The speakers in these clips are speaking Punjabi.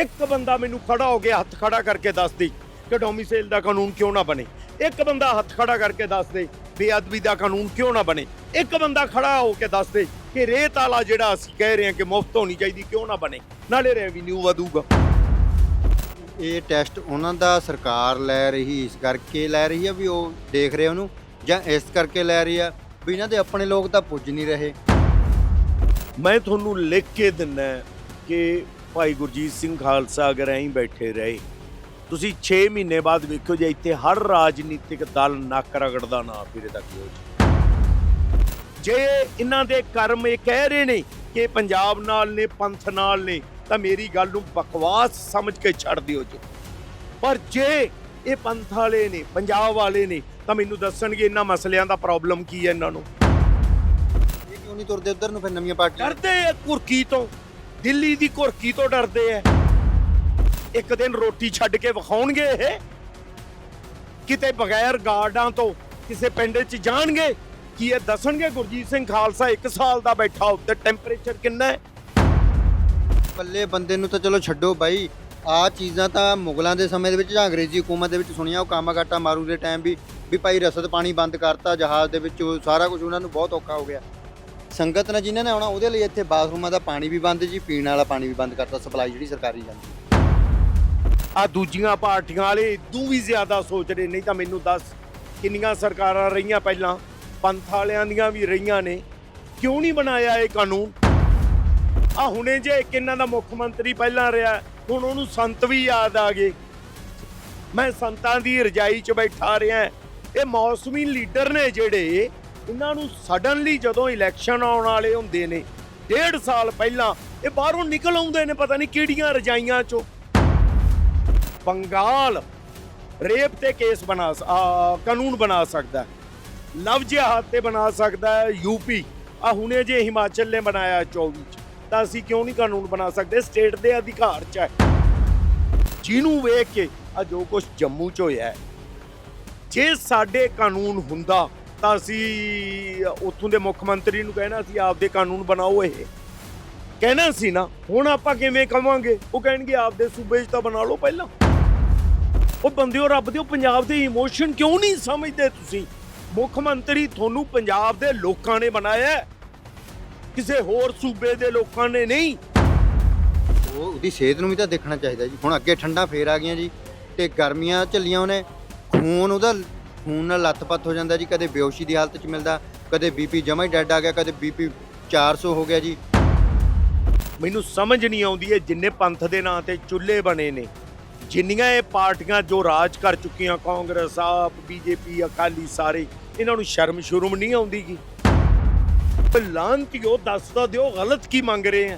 ਇੱਕ ਬੰਦਾ ਮੈਨੂੰ ਖੜਾ ਹੋ ਕੇ ਹੱਥ ਖੜਾ ਕਰਕੇ ਦੱਸ ਦੇ ਕਿ ਡੋਮਿਸਾਈਲ ਦਾ ਕਾਨੂੰਨ ਕਿਉਂ ਨਾ ਬਣੇ। ਇੱਕ ਬੰਦਾ ਹੱਥ ਖੜਾ ਕਰਕੇ ਦੱਸ ਦੇ ਬੇਅਦਬੀ ਦਾ ਕਾਨੂੰਨ ਕਿਉਂ ਨਾ ਬਣੇ। ਇੱਕ ਬੰਦਾ ਖੜਾ ਹੋ ਕੇ ਦੱਸ ਦੇ ਕਿ ਰੇਤ ਵਾਲਾ ਜਿਹੜਾ ਅਸੀਂ ਕਹਿ ਰਹੇ ਹਾਂ ਕਿ ਮੁਫਤ ਹੋਣੀ ਚਾਹੀਦੀ ਕਿਉਂ ਨਾ ਬਣੇ। ਨਾਲੇ ਰੈਵਨਿਊ ਵਧੂਗਾ। ਇਹ ਟੈਸਟ ਉਹਨਾਂ ਦਾ ਸਰਕਾਰ ਲੈ ਰਹੀ ਇਸ ਕਰਕੇ ਲੈ ਰਹੀ ਆ ਵੀ ਉਹ ਦੇਖ ਰਹੇ ਉਹਨੂੰ ਜਾਂ ਇਸ ਕਰਕੇ ਲੈ ਰਹੀ ਆ ਵੀ ਇਹਨਾਂ ਦੇ ਆਪਣੇ ਲੋਕ ਤਾਂ ਪੁੱਜ ਨਹੀਂ ਰਹੇ। ਮੈਂ ਤੁਹਾਨੂੰ ਲਿਖ ਕੇ ਦਿੰਨਾ ਕਿ ਭਾਈ ਗੁਰਜੀਤ ਸਿੰਘ ਖਾਲਸਾ ਅਗਰ ਐਂ ਬੈਠੇ ਰਹੇ ਤੁਸੀਂ 6 ਮਹੀਨੇ ਬਾਅਦ ਵੇਖੋ ਜੇ ਇੱਥੇ ਹਰ ਰਾਜਨੀਤਿਕ ਦਲ ਨੱਕ ਰਗੜਦਾ ਨਾ ਫਿਰੇ ਤਾਂ ਕੀ ਹੋ। ਜੇ ਇਹਨਾਂ ਦੇ ਕਰਮ ਇਹ ਕਹਿ ਰਹੇ ਨੇ ਕਿ ਪੰਜਾਬ ਨਾਲ ਨੇ ਪੰਥ ਨਾਲ ਨੇ ਤਾਂ ਮੇਰੀ ਗੱਲ ਨੂੰ ਬਕਵਾਸ ਸਮਝ ਕੇ ਛੱਡ ਦਿਓ ਜੀ। ਪਰ ਜੇ ਇਹ ਪੰਥ ਵਾਲੇ ਨੇ ਪੰਜਾਬ ਵਾਲੇ ਨੇ ਤਾਂ ਮੈਨੂੰ ਦੱਸਣਗੇ ਇਹਨਾਂ ਮਸਲਿਆਂ ਦਾ ਪ੍ਰੋਬਲਮ ਕੀ ਹੈ ਇਹਨਾਂ ਨੂੰ। ਇਹ ਕਿਉਂ ਨਹੀਂ ਤੁਰਦੇ ਉਧਰ ਨੂੰ ਫਿਰ ਨਵੀਆਂ ਪਾਰਟੀਆਂ? ਡਰਦੇ ਆ ਕੁਰਕੀ ਤੋਂ। ਦਿੱਲੀ ਦੀ ਘੁਰਕੀ ਤੋਂ ਡਰਦੇ ਆ ਇੱਕ ਦਿਨ ਰੋਟੀ ਛੱਡ ਕੇ ਵਿਖਾਉਣਗੇ ਇਹ। ਕਿਤੇ ਬਗੈਰ ਗਾਰਡਾਂ ਤੋਂ ਕਿਸੇ ਪਿੰਡ 'ਚ ਜਾਣਗੇ। ਕੀ ਇਹ ਦੱਸਣਗੇ ਗੁਰਜੀਤ ਸਿੰਘ ਖਾਲਸਾ 1 ਸਾਲ ਦਾ ਬੈਠਾ ਉੱਤੇ ਟੈਂਪਰੇਚਰ ਕਿੰਨਾ ਹੈ ਪੱਲੇ ਬੰਦੇ ਨੂੰ ਤਾਂ ਚਲੋ ਛੱਡੋ ਬਾਈ। ਆ ਚੀਜ਼ਾਂ ਤਾਂ ਮੁਗਲਾਂ ਦੇ ਸਮੇਂ ਦੇ ਵਿੱਚ ਜਾਂ ਅੰਗਰੇਜ਼ੀ ਹਕੂਮਤ ਦੇ ਵਿੱਚ ਸੁਣੀਆਂ। ਉਹ ਕਾਮਾਗਾਟਾ ਮਾਰੂ ਦੇ ਟਾਈਮ ਵੀ ਵੀ ਭਾਈ ਰਸਦ ਪਾਣੀ ਬੰਦ ਕਰਤਾ, ਜਹਾਜ਼ ਦੇ ਵਿੱਚ ਉਹ ਸਾਰਾ ਕੁਝ ਉਹਨਾਂ ਨੂੰ ਬਹੁਤ ਔਖਾ ਹੋ ਗਿਆ। ਸੰਗਤ ਨੇ ਜਿਨ੍ਹਾਂ ਨੇ ਆਉਣਾ, ਉਹਦੇ ਲਈ ਇੱਥੇ ਬਾਥਰੂਮਾਂ ਦਾ ਪਾਣੀ ਵੀ ਬੰਦ ਜੀ, ਪੀਣ ਵਾਲਾ ਪਾਣੀ ਵੀ ਬੰਦ ਕਰਤਾ, ਸਪਲਾਈ ਜਿਹੜੀ ਸਰਕਾਰੀ ਜਾਂਦੀ ਆ ਦੂਜੀਆਂ ਪਾਰਟੀਆਂ ਵਾਲੇ ਇਦੋਂ ਵੀ ਜ਼ਿਆਦਾ ਸੋਚ ਰਹੇ ਨਹੀਂ ਤਾਂ ਮੈਨੂੰ ਦੱਸ ਕਿੰਨੀਆਂ ਸਰਕਾਰਾਂ ਰਹੀਆਂ ਪਹਿਲਾਂ, ਪੰਥ ਵਾਲਿਆਂ ਦੀਆਂ ਵੀ ਰਹੀਆਂ ਨੇ। ਕਿਉਂ ਨਹੀਂ ਬਣਾਇਆ ਇਹ ਕਾਨੂੰਨ? ਆ ਹੁਣੇ ਜੇ ਇੱਕ ਇਹਨਾਂ ਦਾ ਮੁੱਖ ਮੰਤਰੀ ਪਹਿਲਾਂ ਰਿਹਾ, ਹੁਣ ਉਹਨੂੰ ਸੰਤ ਵੀ ਯਾਦ ਆ ਗਏ। ਮੈਂ ਸੰਤਾਂ ਦੀ ਰਜਾਈ 'ਚ ਬੈਠਾ ਰਿਹਾ, ਇਹ ਮੌਸਮੀ ਲੀਡਰ ਨੇ ਜਿਹੜੇ ਇਹਨਾਂ ਨੂੰ ਸਡਨਲੀ ਜਦੋਂ ਇਲੈਕਸ਼ਨ ਆਉਣ ਵਾਲੇ ਹੁੰਦੇ ਨੇ, ਡੇਢ ਸਾਲ ਪਹਿਲਾਂ ਇਹ ਬਾਹਰੋਂ ਨਿਕਲ ਆਉਂਦੇ ਨੇ, ਪਤਾ ਨਹੀਂ ਕਿਹੜੀਆਂ ਰਜਾਈਆਂ 'ਚੋਂ। ਬੰਗਾਲ ਰੇਪ ਤੇ ਕੇਸ ਬਣਾ ਕਾਨੂੰਨ ਬਣਾ ਸਕਦਾ ਹੈ। ਲਵ ਜਿਹਾਦ ਤੇ ਬਣਾ ਸਕਦਾ ਹੈ ਯੂਪੀ ਆ ਹੁਣੇ ਜੇ ਹਿਮਾਚਲ ਨੇ ਬਣਾਇਆ 24 ਚ, ਤਾਂ ਅਸੀਂ ਕਿਉਂ ਨਹੀਂ ਕਾਨੂੰਨ ਬਣਾ ਸਕਦੇ? ਸਟੇਟ ਦੇ ਅਧਿਕਾਰ ਚ ਹੈ। ਜਿਹਨੂੰ ਵੇਖ ਕੇ ਆ ਜੋ ਕੁਝ ਜੰਮੂ ਚ ਹੋਇਆ ਜੇ ਸਾਡੇ ਕਾਨੂੰਨ ਹੁੰਦਾ ਤਾਂ ਅਸੀਂ ਉੱਥੋਂ ਦੇ ਮੁੱਖ ਮੰਤਰੀ ਨੂੰ ਕਹਿਣਾ ਸੀ, ਆਪਦੇ ਕਾਨੂੰਨ ਬਣਾਓ ਇਹ। ਕਹਿਣਾ ਸੀ ਨਾ, ਹੁਣ ਆਪਾਂ ਕਿਵੇਂ ਕਵਾਂਗੇ? ਉਹ ਕਹਿਣਗੇ, ਆਪਦੇ ਸੂਬੇ 'ਚ ਤਾਂ ਬਣਾ ਲਓ ਪਹਿਲਾਂ। ਉਹ ਬੰਦਿਓ ਰੱਬ ਦਿਓ ਪੰਜਾਬ ਦੇ ਇਮੋਸ਼ਨ ਕਿਉਂ ਨਹੀਂ ਸਮਝਦੇ ਤੁਸੀਂ? ਮੁੱਖ ਮੰਤਰੀ ਤੁਹਾਨੂੰ ਪੰਜਾਬ ਦੇ ਲੋਕਾਂ ਨੇ ਬਣਾਇਆ ਕਿਸੇ ਹੋਰ ਸੂਬੇ ਦੇ ਲੋਕਾਂ ਨੇ ਨਹੀਂ। ਉਹ ਉਹਦੀ ਸਿਹਤ ਨੂੰ ਵੀ ਤਾਂ ਦੇਖਣਾ ਚਾਹੀਦਾ ਜੀ। ਹੁਣ ਅੱਗੇ ਠੰਡਾ ਫੇਰ ਆ ਗਈਆਂ ਜੀ, ਤੇ ਗਰਮੀਆਂ ਝੱਲੀਆਂ ਉਹਨੇ। ਖੂਨ ਉਹਦਾ ਖੂਨ ਨਾਲ ਲੱਤ-ਪੱਤ ਹੋ ਜਾਂਦਾ ਜੀ ਕਦੇ ਬੇਹੋਸ਼ੀ ਦੀ ਹਾਲਤ 'ਚ ਮਿਲਦਾ ਕਦੇ ਬੀਪੀ ਜਮਾ ਹੀ ਡੈਡ ਆ ਗਿਆ ਕਦੇ ਬੀਪੀ 400 ਹੋ ਗਿਆ ਜੀ। ਮੈਨੂੰ ਸਮਝ ਨਹੀਂ ਆਉਂਦੀ ਹੈ ਜਿੰਨੇ ਪੰਥ ਦੇ ਨਾਂ ਤੇ ਚੁੱਲ੍ਹੇ ਬਣੇ ਨੇ। ਜਿੰਨੀਆਂ ਇਹ ਪਾਰਟੀਆਂ ਜੋ ਰਾਜ ਕਰ ਚੁੱਕੀਆਂ ਕਾਂਗਰਸ ਆਪ ਬੀਜੇਪੀ ਅਕਾਲੀ ਸਾਰੇ ਇਹਨਾਂ ਨੂੰ ਸ਼ਰਮ ਸ਼ੁਰਮ ਨਹੀਂ ਆਉਂਦੀਗੀ ਲਾਂਤਿਓ ਦੱਸ ਤਾਂ ਦਿਓ ਗਲਤ ਕੀ ਮੰਗ ਰਹੇ ਆ?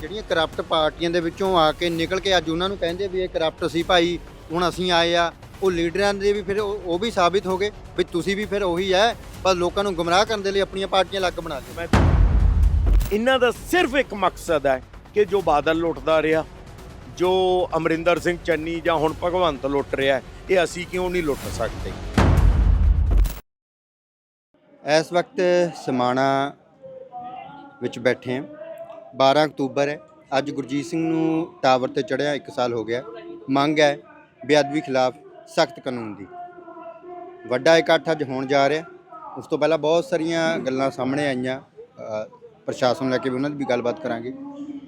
ਜਿਹੜੀਆਂ ਕਰਪਟ ਪਾਰਟੀਆਂ ਦੇ ਵਿੱਚੋਂ ਆ ਕੇ ਨਿਕਲ ਕੇ ਅੱਜ ਉਹਨਾਂ ਨੂੰ ਕਹਿੰਦੇ ਵੀ ਇਹ ਕਰਪਟ ਸੀ ਭਾਈ ਹੁਣ ਅਸੀਂ ਆਏ ਆ ਉਹ ਲੀਡਰਾਂ ਦੇ ਵੀ ਫਿਰ ਉਹ ਉਹ ਵੀ ਸਾਬਿਤ ਹੋ ਗਏ ਵੀ ਤੁਸੀਂ ਵੀ ਫਿਰ ਉਹੀ ਹੈ ਪਰ ਲੋਕਾਂ ਨੂੰ ਗੁੰਮਰਾਹ ਕਰਨ ਦੇ ਲਈ ਆਪਣੀਆਂ ਪਾਰਟੀਆਂ ਅਲੱਗ ਬਣਾ ਲਈਆਂ ਇਹਨਾਂ ਦਾ ਸਿਰਫ ਇੱਕ ਮਕਸਦ ਹੈ ਕਿ ਜੋ ਬਾਦਲ ਲੁੱਟਦਾ ਰਿਹਾ ਜੋ ਅਮਰਿੰਦਰ ਸਿੰਘ ਚੰਨੀ ਜਾਂ ਹੁਣ ਭਗਵੰਤ ਲੁੱਟ ਰਿਹਾ ਇਹ ਅਸੀਂ ਕਿਉਂ ਨਹੀਂ ਲੁੱਟ ਸਕਦੇ? ਇਸ ਵਕਤ ਸਮਾਣਾ ਵਿੱਚ ਬੈਠੇ ਹਾਂ। 12 ਅਕਤੂਬਰ ਹੈ। ਅੱਜ ਗੁਰਜੀਤ ਸਿੰਘ ਨੂੰ ਟਾਵਰ ਤੇ ਚੜਿਆ 1 ਸਾਲ ਹੋ ਗਿਆ। ਮੰਗ ਹੈ ਬੇਅਦਬੀ ਖਿਲਾਫ ਸਖਤ ਕਾਨੂੰਨ ਦੀ। ਵੱਡਾ ਇਕੱਠ ਅੱਜ ਹੋਣ ਜਾ ਰਿਹਾ। ਉਸ ਤੋਂ ਪਹਿਲਾਂ ਬਹੁਤ ਸਾਰੀਆਂ ਗੱਲਾਂ ਸਾਹਮਣੇ ਆਈਆਂ। ਪ੍ਰਸ਼ਾਸਨ ਲੈ ਕੇ ਵੀ ਉਹਨਾਂ ਦੀ ਵੀ ਗੱਲਬਾਤ ਕਰਾਂਗੇ।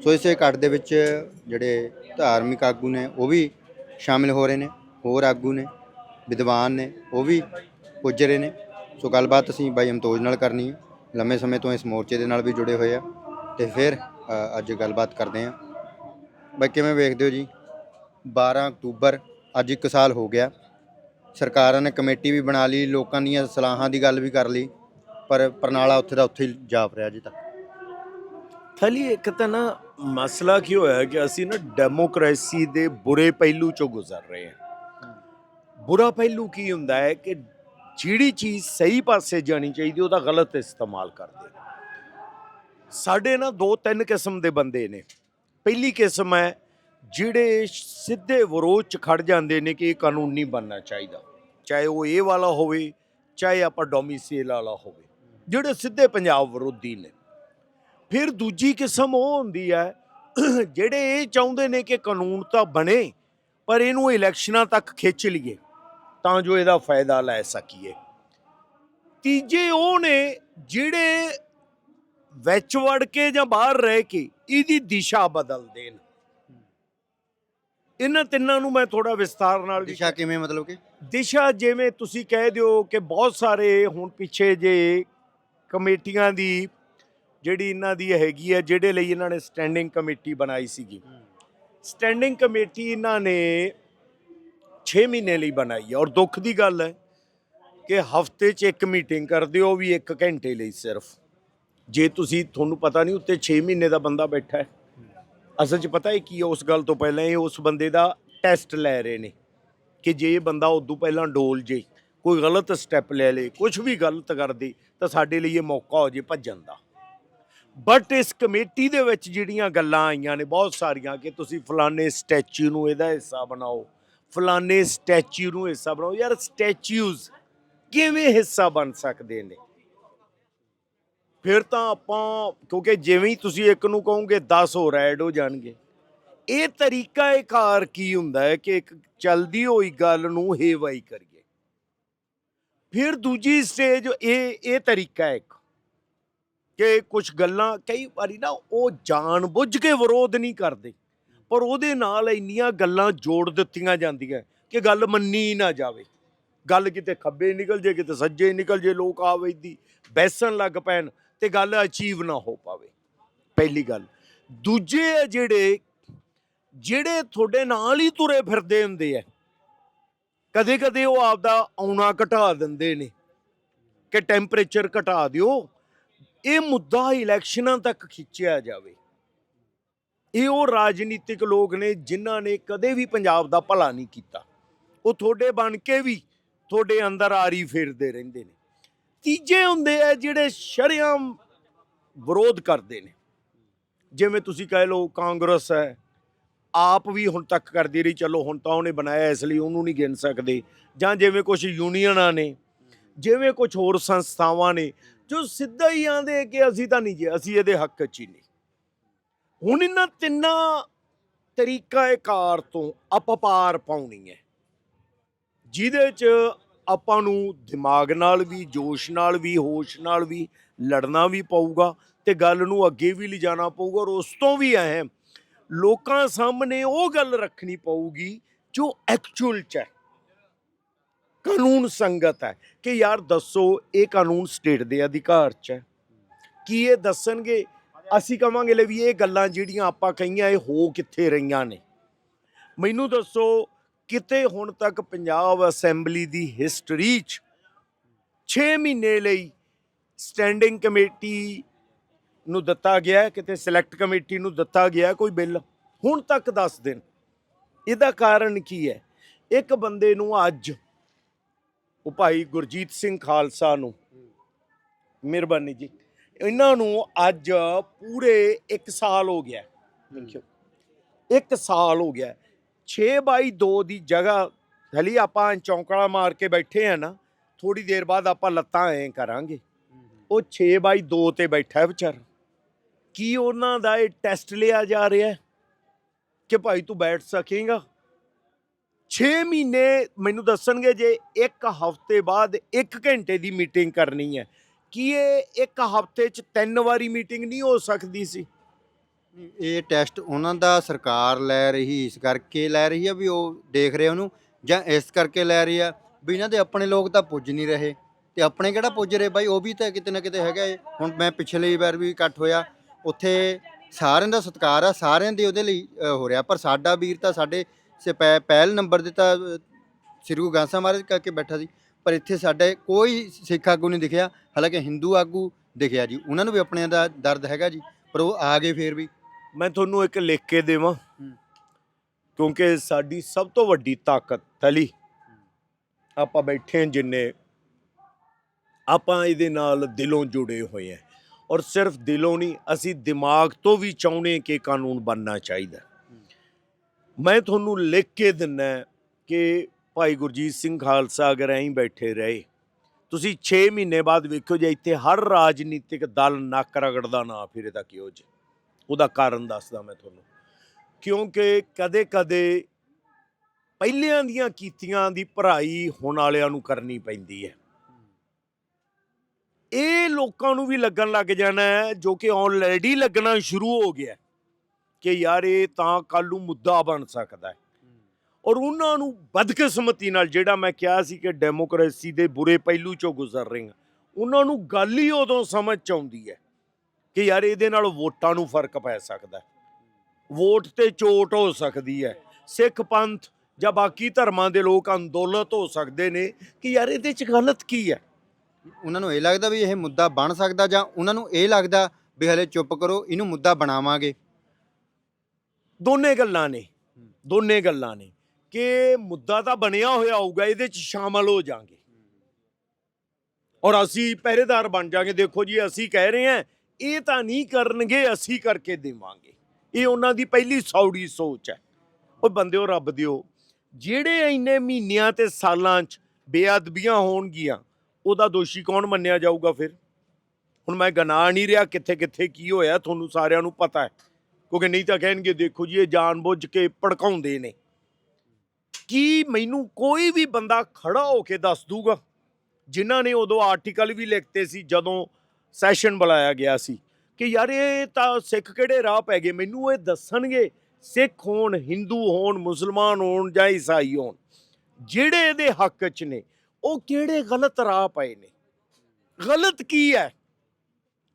ਸੋ ਇਸੇ ਇਕੱਠ ਦੇ ਵਿੱਚ ਜਿਹੜੇ ਧਾਰਮਿਕ ਆਗੂ ਨੇ, ਉਹ ਵੀ ਸ਼ਾਮਿਲ ਹੋ ਰਹੇ ਨੇ। ਹੋਰ ਆਗੂ ਨੇ, ਵਿਦਵਾਨ ਨੇ, ਉਹ ਵੀ ਪੁੱਜ ਰਹੇ ਨੇ। ਸੋ ਗੱਲਬਾਤ ਅਸੀਂ ਬਾਈ ਅਮਤੋਜ ਨਾਲ ਕਰਨੀ ਹੈ। ਲੰਮੇ ਸਮੇਂ ਤੋਂ ਇਸ ਮੋਰਚੇ ਦੇ ਨਾਲ ਵੀ ਜੁੜੇ ਹੋਏ ਆ। ਤੇ ਫਿਰ ਅੱਜ ਗੱਲਬਾਤ ਕਰਦੇ ਆ ਬਾਈ, ਕਿਵੇਂ ਵੇਖਦੇ ਹੋ ਜੀ? 12 ਅਕਤੂਬਰ ਅੱਜ 1 ਸਾਲ ਹੋ ਗਿਆ। ਸਰਕਾਰਾਂ ਨੇ ਕਮੇਟੀ ਵੀ ਬਣਾ ਲਈ, ਲੋਕਾਂ ਦੀਆਂ ਸਲਾਹਾਂ ਦੀ ਗੱਲ ਵੀ ਕਰ ਲਈ, ਪਰ ਪ੍ਰਣਾਲਾ ਉੱਥੇ ਦਾ ਉੱਥੇ ਹੀ ਜਾਪ ਰਿਹਾ ਜੀ ਤੱਕ। ਥਲੀ ਇੱਕ ਤਾਂ ਨਾ ਮਸਲਾ ਕੀ ਹੋਇਆ ਕਿ ਅਸੀਂ ਨਾ ਡੈਮੋਕ੍ਰੇਸੀ ਦੇ ਬੁਰੇ ਪਹਿਲੂ ਚੋਂ ਗੁਜ਼ਰ ਰਹੇ ਹਾਂ। ਬੁਰਾ ਪਹਿਲੂ ਕੀ ਹੁੰਦਾ ਹੈ ਕਿ ਜਿਹੜੀ ਚੀਜ਼ ਸਹੀ ਪਾਸੇ ਜਾਣੀ ਚਾਹੀਦੀ, ਉਹਦਾ ਗਲਤ ਇਸਤੇਮਾਲ ਕਰਦੇ ਸਾਡੇ ਨਾ ਦੋ ਤਿੰਨ ਕਿਸਮ ਦੇ ਬੰਦੇ ਨੇ। ਪਹਿਲੀ ਕਿਸਮ ਹੈ ਜਿਹੜੇ ਸਿੱਧੇ ਵਿਰੋਧ ਚ ਖੜ ਜਾਂਦੇ ਨੇ ਕਿ ਇਹ ਕਾਨੂੰਨ ਨਹੀਂ ਬਣਨਾ ਚਾਹੀਦਾ, ਚਾਹੇ ਉਹ ਇਹ ਵਾਲਾ ਹੋਵੇ, ਚਾਹੇ ਆਪਾਂ ਡੋਮਿਸਾਈਲ ਵਾਲਾ ਹੋਵੇ, ਜਿਹੜੇ ਸਿੱਧੇ ਪੰਜਾਬ ਵਿਰੋਧੀ ਨੇ। ਫਿਰ ਦੂਜੀ ਕਿਸਮ ਉਹ ਹੁੰਦੀ ਹੈ, ਜਿਹੜੇ ਇਹ ਚਾਹੁੰਦੇ ਨੇ ਕਿ ਕਾਨੂੰਨ ਤਾਂ ਬਣੇ, ਪਰ ਇਹਨੂੰ ਇਲੈਕਸ਼ਨਾਂ ਤੱਕ ਖਿੱਚ ਲਈਏ, ਤਾਂ ਜੋ ਇਹਦਾ ਫਾਇਦਾ ਲੈ ਸਕੀਏ। ਤੀਜੇ ਉਹ ਨੇ ਜਿਹੜੇ ਵਿੱਚ ਵੜ ਕੇ ਜਾਂ ਬਾਹਰ ਰਹਿ ਕੇ ਇਹਦੀ ਦਿਸ਼ਾ ਬਦਲ ਦੇਣ। ਇਹਨਾਂ ਤਿੰਨਾਂ ਨੂੰ ਮੈਂ ਥੋੜਾ ਵਿਸਤਾਰ ਨਾਲ ਵੀ ਦਿਸ਼ਾ ਕਿਵੇਂ ਮਤਲਬ ਕਿ? ਦਿਸ਼ਾ ਜਿਵੇਂ ਤੁਸੀਂ ਕਹਿ ਦਿਓ ਕਿ ਬਹੁਤ ਸਾਰੇ ਹੁਣ ਪਿੱਛੇ ਜੇ ਕਮੇਟੀਆਂ ਦੀ ਜਿਹੜੀ ਇਹਨਾਂ ਦੀ ਹੈਗੀ ਹੈ ਜਿਹੜੇ ਲਈ ਇਹਨਾਂ ਨੇ ਸਟੈਂਡਿੰਗ ਕਮੇਟੀ ਬਣਾਈ ਸੀਗੀ। ਸਟੈਂਡਿੰਗ ਕਮੇਟੀ ਇਹਨਾਂ ਨੇ 6 ਮਹੀਨੇ ਲਈ ਬਣਾਈ ਹੈ ਔਰ ਦੁੱਖ ਦੀ ਗੱਲ ਹੈ ਕਿ ਹਫ਼ਤੇ 'ਚ ਇੱਕ ਮੀਟਿੰਗ ਕਰਦੇ ਹੋ ਵੀ 1 ਘੰਟੇ ਲਈ ਸਿਰਫ। ਜੇ ਤੁਸੀਂ ਤੁਹਾਨੂੰ ਪਤਾ ਨਹੀਂ ਉੱਤੇ 6 ਮਹੀਨੇ ਦਾ ਬੰਦਾ ਬੈਠਾ ਹੈ। ਅਸਲ 'ਚ ਪਤਾ ਹੈ ਕੀ ਹੈ ਉਸ ਗੱਲ ਤੋਂ ਪਹਿਲਾਂ ਇਹ ਉਸ ਬੰਦੇ ਦਾ ਟੈਸਟ ਲੈ ਰਹੇ ਨੇ ਕਿ ਜੇ ਇਹ ਬੰਦਾ ਉਦੋਂ ਪਹਿਲਾਂ ਡੋਲ ਜੇ, ਕੋਈ ਗਲਤ ਸਟੈਪ ਲੈ ਲੇ ਕੁਝ ਵੀ ਗਲਤ ਕਰ ਦੇ ਤਾਂ ਸਾਡੇ ਲਈ ਇਹ ਮੌਕਾ ਹੋ ਜੇ ਭੱਜਣ ਦਾ। ਬਟ ਇਸ ਕਮੇਟੀ ਦੇ ਵਿੱਚ ਜਿਹੜੀਆਂ ਗੱਲਾਂ ਆਈਆਂ ਨੇ, ਬਹੁਤ ਸਾਰੀਆਂ ਕਿ ਤੁਸੀਂ ਫਲਾਣੇ ਸਟੈਚੂ ਨੂੰ ਇਹਦਾ ਹਿੱਸਾ ਬਣਾਓ, ਫਲਾਣੇ ਸਟੈਚੂ ਨੂੰ ਹਿੱਸਾ ਬਣਾਓ। ਯਾਰ ਸਟੈਚੂਜ਼ ਕਿਵੇਂ ਹਿੱਸਾ ਬਣ ਸਕਦੇ ਨੇ? ਫਿਰ ਤਾਂ ਆਪਾਂ, ਕਿਉਂਕਿ ਜਿਵੇਂ ਹੀ ਤੁਸੀਂ ਇੱਕ ਨੂੰ ਕਹੋਗੇ 10 ਹੋਰ ਐਡ ਹੋ ਜਾਣਗੇ। ਇਹ ਤਰੀਕਾ ਇਹ ਕਾਰ ਕੀ ਹੁੰਦਾ ਹੈ ਕਿ ਇੱਕ ਚਲਦੀ ਹੋਈ ਗੱਲ ਨੂੰ ਹੇਵਾਈ ਕਰੀਏ। ਫਿਰ ਦੂਜੀ ਸਟੇਜ ਇਹ ਇਹ ਤਰੀਕਾ ਹੈ ਇੱਕ, ਕਿ ਕੁਝ ਗੱਲਾਂ, ਕਈ ਵਾਰੀ ਨਾ ਉਹ ਜਾਣ ਬੁੱਝ ਕੇ ਵਿਰੋਧ ਨਹੀਂ ਕਰਦੇ, ਪਰ ਉਹਦੇ ਨਾਲ ਇੰਨੀਆਂ ਗੱਲਾਂ ਜੋੜ ਦਿੱਤੀਆਂ ਜਾਂਦੀਆਂ ਕਿ ਗੱਲ ਮੰਨੀ ਨਾ ਜਾਵੇ। ਗੱਲ ਕਿਤੇ ਖੱਬੇ ਨਿਕਲ ਜੇ, ਕਿਤੇ ਸੱਜੇ ਨਿਕਲ ਜੇ, ਲੋਕ ਆਵੇਦੀ ਬੈਸਣ ਲੱਗ ਪੈਣ। ਤੇ ਗੱਲ ਅਚੀਵ ਨਾ ਹੋ ਪਾਵੇ। ਪਹਿਲੀ ਗੱਲ। ਦੂਜੇ ਆ ਜਿਹੜੇ ਜਿਹੜੇ ਤੁਹਾਡੇ ਨਾਲ ਹੀ ਤੁਰੇ ਫਿਰਦੇ ਹੁੰਦੇ ਆ ਕਦੇ ਕਦੇ ਉਹ ਆਪਦਾ ਆਉਣਾ ਘਟਾ ਦਿੰਦੇ ਨੇ ਕਿ ਟੈਂਪਰੇਚਰ ਘਟਾ ਦਿਓ। ਇਹ ਮੁੱਦਾ ਇਲੈਕਸ਼ਨਾਂ ਤੱਕ ਖਿੱਚਿਆ ਜਾਵੇ। ਇਹ ਉਹ ਰਾਜਨੀਤਿਕ ਲੋਕ ਨੇ ਜਿਨ੍ਹਾਂ ਨੇ ਕਦੇ ਵੀ ਪੰਜਾਬ ਦਾ ਭਲਾ ਨਹੀਂ ਕੀਤਾ। ਉਹ ਤੁਹਾਡੇ ਬਣ ਕੇ ਵੀ ਤੁਹਾਡੇ ਅੰਦਰ ਆਰੀ ਫੇਰਦੇ ਰਹਿੰਦੇ ਨੇ। ਤੀਜੇ ਹੁੰਦੇ ਆ ਜਿਹੜੇ ਸ਼ਰਿਆਮ ਵਿਰੋਧ ਕਰਦੇ ਨੇ। ਜਿਵੇਂ ਤੁਸੀਂ ਕਹਿ ਲਓ ਕਾਂਗਰਸ ਹੈ, ਆਪ ਵੀ ਹੁਣ ਤੱਕ ਕਰਦੀ ਰਹੀ, ਚਲੋ ਹੁਣ ਤਾਂ ਉਹਨੇ ਬਣਾਇਆ ਇਸ ਲਈ ਉਹਨੂੰ ਨਹੀਂ ਗਿਣ ਸਕਦੇ। ਜਾਂ ਜਿਵੇਂ ਕੁਝ ਯੂਨੀਅਨਾਂ ਨੇ, ਜਿਵੇਂ ਕੁਝ ਹੋਰ ਸੰਸਥਾਵਾਂ ਨੇ, ਜੋ ਸਿੱਧਾ ਹੀ ਆਂਦੇ ਕਿ ਅਸੀਂ ਤਾਂ ਨਹੀਂ ਜੇ, ਅਸੀਂ ਇਹਦੇ ਹੱਕ 'ਚ ਹੀ ਨਹੀਂ। ਹੁਣ ਇਹਨਾਂ ਤਿੰਨਾਂ ਤਰੀਕਾ ਕਾਰ ਤੋਂ ਆਪਾਂ ਪਾਉਣੀ ਹੈ। ਜਿਹਦੇ 'ਚ ਆਪਾਂ ਨੂੰ ਦਿਮਾਗ ਨਾਲ ਵੀ, ਜੋਸ਼ ਨਾਲ ਵੀ, ਹੋਸ਼ ਨਾਲ ਵੀ ਲੜਨਾ ਵੀ ਪਊਗਾ ਤੇ ਗੱਲ ਨੂੰ ਅੱਗੇ ਵੀ ਲਿਜਾਣਾ ਪਊਗਾ ਔਰ ਉਸ ਤੋਂ ਵੀ ਅਹਿਮ ਲੋਕਾਂ ਸਾਹਮਣੇ ਉਹ ਗੱਲ ਰੱਖਣੀ ਪਊਗੀ ਜੋ ਐਕਚੁਅਲ ਚ ਹੈ। ਕਾਨੂੰਨ ਸੰਗਤ ਹੈ ਕਿ ਯਾਰ ਦੱਸੋ ਇਹ ਕਾਨੂੰਨ ਸਟੇਟ ਦੇ ਅਧਿਕਾਰ ਚ ਹੈ। ਕੀ ਇਹ ਦੱਸਣਗੇ? ਅਸੀਂ ਕਵਾਂਗੇ ਲੈ ਵੀ ਇਹ ਗੱਲਾਂ ਜਿਹੜੀਆਂ ਆਪਾਂ ਕਹੀਆਂ ਇਹ ਹੋ ਕਿੱਥੇ ਰਹੀਆਂ ਨੇ। ਮੈਨੂੰ ਦੱਸੋ ਕਿਤੇ ਹੁਣ ਤੱਕ ਪੰਜਾਬ ਅਸੈਂਬਲੀ ਦੀ ਹਿਸਟਰੀ 'ਚ 6 ਮਹੀਨੇ ਲਈ ਸਟੈਂਡਿੰਗ ਕਮੇਟੀ ਨੂੰ ਦਿੱਤਾ ਗਿਆ ਕਿਤੇ ਸਿਲੈਕਟ ਕਮੇਟੀ ਨੂੰ ਦਿੱਤਾ ਗਿਆ ਕੋਈ ਬਿੱਲ ਹੁਣ ਤੱਕ ਦੱਸ ਦੇਣ। ਇਹਦਾ ਕਾਰਨ ਕੀ ਹੈ? ਇੱਕ ਬੰਦੇ ਨੂੰ ਅੱਜ ਉਹ ਭਾਈ ਗੁਰਜੀਤ ਸਿੰਘ ਖਾਲਸਾ ਨੂੰ ਮਿਹਰਬਾਨੀ ਜੀ ਇਹਨਾਂ ਨੂੰ ਅੱਜ ਪੂਰੇ 1 ਸਾਲ ਹੋ ਗਿਆ। ਦੇਖਿਓ। 1 ਸਾਲ ਹੋ ਗਿਆ। 6 ਬਾਈ 2 ਦੀ ਜਗ੍ਹਾ ਹਲੀ ਆਪਾਂ ਚੌਂਕੜਾ ਮਾਰ ਕੇ ਬੈਠੇ ਆ ਨਾ ਥੋੜੀ ਦੇਰ ਬਾਅਦ ਆਪਾਂ ਲੱਤਾਂ ਐ ਕਰਾਂਗੇ। ਉਹ 6 ਬਾਈ 2 ਤੇ ਬੈਠਾ ਵਿਚਾਰ। ਕੀ ਉਹਨਾਂ ਦਾ ਇਹ ਟੈਸਟ ਲਿਆ ਜਾ ਰਿਹਾ ਕਿ ਭਾਈ ਤੂੰ ਬੈਠ ਸਕੇਗਾ? 6 ਮਹੀਨੇ ਮੈਨੂੰ ਦੱਸਣਗੇ ਜੇ ਇੱਕ ਹਫ਼ਤੇ ਬਾਅਦ 1 ਘੰਟੇ ਦੀ ਮੀਟਿੰਗ ਕਰਨੀ ਹੈ। ਕੀ ਇਹ ਇੱਕ ਹਫ਼ਤੇ 'ਚ ਤਿੰਨ ਵਾਰੀ ਮੀਟਿੰਗ ਨਹੀਂ ਹੋ ਸਕਦੀ ਸੀ? ਇਹ ਟੈਸਟ ਉਹਨਾਂ ਦਾ ਸਰਕਾਰ ਲੈ ਰਹੀ ਇਸ ਕਰਕੇ ਲੈ ਰਹੀ ਆ ਵੀ ਉਹ ਦੇਖ ਰਹੇ ਉਹਨੂੰ ਜਾਂ ਇਸ ਕਰਕੇ ਲੈ ਰਹੀ ਆ ਵੀ ਇਹਨਾਂ ਦੇ ਆਪਣੇ ਲੋਕ ਤਾਂ ਪੁੱਜ ਨਹੀਂ ਰਹੇ ਤੇ ਆਪਣੇ ਕਿਹੜਾ ਪੁੱਜ ਰਹੇ ਬਾਈ? ਉਹ ਵੀ ਤਾਂ ਕਿਤੇ ਨਾ ਕਿਤੇ ਹੈਗਾ ਏ। ਹੁਣ ਮੈਂ ਪਿਛਲੀ ਵਾਰ ਵੀ ਇਕੱਠ ਹੋਇਆ ਉੱਥੇ ਸਾਰਿਆਂ ਦਾ ਸਤਿਕਾਰ ਆ ਸਾਰਿਆਂ ਦੇ ਉਹਦੇ ਲਈ ਅ, ਹੋ ਰਿਹਾ। ਪਰ ਸਾਡਾ ਵੀਰ ਤਾਂ ਸਾਡੇ ਸੇ ਪਹਿ- ਪਹਿਲ ਨੰਬਰ ਦੇ ਤਾਂ ਅ, ਸ੍ਰੀ ਗੁਰੂ ਗ੍ਰੰਥ ਸਾਹਿਬ ਮਹਾਰਾਜ ਕਰਕੇ ਬੈਠਾ ਸੀ। ਪਰ ਇੱਥੇ ਸਾਡੇ ਕੋਈ ਸਿੱਖ ਆਗੂ ਨਹੀਂ ਦਿਖਿਆ। ਹਾਲਾਂਕਿ ਹਿੰਦੂ ਆਗੂ ਦਿਖਿਆ ਜੀ। ਉਹਨਾਂ ਨੂੰ ਵੀ ਆਪਣਿਆਂ ਦਾ ਦਰਦ ਹੈਗਾ ਜੀ। ਪਰ ਉਹ ਆ ਗਏ ਫੇਰ ਵੀ। ਮੈਂ ਤੁਹਾਨੂੰ ਇੱਕ ਲਿਖ ਕੇ ਦੇਵਾਂ। ਕਿਉਂਕਿ ਸਾਡੀ ਸਭ ਤੋਂ ਵੱਡੀ ਤਾਕਤ ਥਲੀ ਆਪਾਂ ਬੈਠੇ ਹਾਂ ਜਿੰਨੇ ਆਪਾਂ ਇਹਦੇ ਨਾਲ ਦਿਲੋਂ ਜੁੜੇ ਹੋਏ ਹਾਂ। ਔਰ ਸਿਰਫ ਦਿਲੋਂ ਨਹੀਂ ਅਸੀਂ ਦਿਮਾਗ ਤੋਂ ਵੀ ਚਾਹੁੰਦੇ ਕਿ ਕਾਨੂੰਨ ਬਣਨਾ ਚਾਹੀਦਾ ਮੈਂ ਤੁਹਾਨੂੰ ਲਿਖ ਕੇ ਦਿੰਨਾ ਕਿ ਭਾਈ ਗੁਰਜੀਤ ਸਿੰਘ ਖਾਲਸਾ ਅਗਰ ਐਂ ਬੈਠੇ ਰਹੇ ਤੁਸੀਂ 6 ਮਹੀਨੇ ਬਾਅਦ ਵੇਖਿਓ ਜੇ ਇੱਥੇ ਹਰ ਰਾਜਨੀਤਿਕ ਦਲ ਨੱਕ ਰਗੜਦਾ ਨਾ ਫਿਰੇ ਤਾਂ ਕਿਉਂ ਜੇ? ਉਹਦਾ ਕਾਰਨ ਦੱਸਦਾ ਮੈਂ ਤੁਹਾਨੂੰ। ਕਿਉਂਕਿ ਕਦੇ-ਕਦੇ ਪਹਿਲਿਆਂ ਦੀਆਂ ਕੀਤੀਆਂ ਦੀ ਭਰਾਈ ਹੁਣ ਵਾਲਿਆਂ ਨੂੰ ਕਰਨੀ ਪੈਂਦੀ ਹੈ। ਇਹ ਲੋਕਾਂ ਨੂੰ ਵੀ ਲੱਗਣ ਲੱਗ ਜਾਣਾ ਹੈ, ਜੋ ਕਿ ਆਲਰੇਡੀ ਲੱਗਣਾ ਸ਼ੁਰੂ ਹੋ ਗਿਆ ਕਿ ਯਾਰ ਇਹ ਤਾਂ ਕੱਲ ਨੂੰ ਮੁੱਦਾ ਬਣ ਸਕਦਾ ਹੈ। ਔਰ ਉਹਨਾਂ ਨੂੰ ਬਦਕਿਸਮਤੀ ਨਾਲ ਜਿਹੜਾ ਮੈਂ ਕਿਹਾ ਸੀ ਕਿ ਡੈਮੋਕ੍ਰੇਸੀ ਦੇ ਬੁਰੇ ਪਹਿਲੂ ਚੋਂ ਗੁਜ਼ਰ ਰਹੇ ਹਾਂ, ਉਹਨਾਂ ਨੂੰ ਗੱਲ ਹੀ ਉਦੋਂ ਸਮਝ ਚ ਆਉਂਦੀ ਹੈ ਕਿ ਯਾਰ ਇਹਦੇ ਨਾਲ ਵੋਟਾਂ ਨੂੰ ਫ਼ਰਕ ਪੈ ਸਕਦਾ ਵੋਟ ਤੇ ਚੋਟ ਹੋ ਸਕਦੀ ਹੈ। ਸਿੱਖ ਪੰਥ ਜਾਂ ਬਾਕੀ ਧਰਮਾਂ ਦੇ ਲੋਕ ਅੰਦੋਲਤ ਹੋ ਸਕਦੇ ਨੇ ਕਿ ਯਾਰ ਇਹਦੇ ਚ ਗਲਤ ਕੀ ਹੈ? ਉਹਨਾਂ ਨੂੰ ਇਹ ਲੱਗਦਾ ਵੀ ਇਹ ਮੁੱਦਾ ਬਣ ਸਕਦਾ ਜਾਂ ਉਹਨਾਂ ਨੂੰ ਇਹ ਲੱਗਦਾ ਵੀ ਹਲੇ ਚੁੱਪ ਕਰੋ ਇਹਨੂੰ ਮੁੱਦਾ ਬਣਾਵਾਂਗੇ। ਦੋਨੇ ਗੱਲਾਂ ਨੇ। ਦੋਨੇ ਗੱਲਾਂ ਨੇ। ਕਿ ਮੁੱਦਾ ਤਾਂ ਬਣਿਆ ਹੋਇਆ ਹੋਊਗਾ ਇਹਦੇ ਚ ਸ਼ਾਮਲ ਹੋ ਜਾਾਂਗੇ। ਔਰ ਅਸੀਂ ਪਹਿਰੇਦਾਰ ਬਣ ਜਾਾਂਗੇ। ਦੇਖੋ ਜੀ ਅਸੀਂ ਕਹਿ ਰਹੇ ਹਾਂ ਇਹ ਤਾਂ ਨਹੀਂ ਕਰਨਗੇ, ਅਸੀਂ ਕਰਕੇ ਦੇਵਾਂਗੇ। ਇਹ ਉਹਨਾਂ ਦੀ ਪਹਿਲੀ ਸੌੜੀ ਸੋਚ ਹੈ। ਉਹ ਬੰਦਿਓ, ਰੱਬ ਦਿਓ, ਜਿਹੜੇ ਇੰਨੇ ਮਹੀਨਿਆਂ ਤੇ ਸਾਲਾਂ 'ਚ ਬੇਅਦਬੀਆਂ ਹੋਣਗੀਆਂ, ਉਹਦਾ ਦੋਸ਼ੀ ਕੌਣ ਮੰਨਿਆ ਜਾਊਗਾ ਫਿਰ? ਹੁਣ ਮੈਂ ਗਨਾਹ ਨਹੀਂ ਰਿਹਾ ਕਿੱਥੇ ਕਿੱਥੇ ਕੀ ਹੋਇਆ, ਤੁਹਾਨੂੰ ਸਾਰਿਆਂ ਨੂੰ ਪਤਾ ਹੈ। ਕਿਉਂਕਿ ਨਹੀਂ ਤਾਂ ਕਹਿਣਗੇ, ਦੇਖੋ ਜੀ, ਇਹ ਜਾਣਬੁੱਝ ਕੇ ਭੜਕਾਉਂਦੇ ਨੇ। ਕੀ ਮੈਨੂੰ ਕੋਈ ਵੀ ਬੰਦਾ ਖੜਾ ਹੋ ਕੇ ਦੱਸ ਦੂਗਾ? ਜਿਨ੍ਹਾਂ ਨੇ ਉਦੋਂ ਆਰਟੀਕਲ ਵੀ ਲਿਖਤੇ ਸੀ, ਜਦੋਂ ਸੈਸ਼ਨ ਬੁਲਾਇਆ ਗਿਆ ਸੀ ਕਿ ਯਾਰ ਇਹ ਤਾਂ ਸਿੱਖ ਕਿਹੜੇ ਰਾਹ ਪੈ ਗਏ? ਮੈਨੂੰ ਇਹ ਦੱਸਣਗੇ, ਸਿੱਖ ਹੋਣ, ਹਿੰਦੂ ਹੋਣ, ਮੁਸਲਮਾਨ ਹੋਣ ਜਾਂ ਈਸਾਈ ਹੋਣ। ਜਿਹੜੇ ਇਹਦੇ ਹੱਕ 'ਚ ਨੇ, ਉਹ ਕਿਹੜੇ ਗਲਤ ਰਾਹ ਪਏ ਨੇ? ਗਲਤ ਕੀ ਹੈ?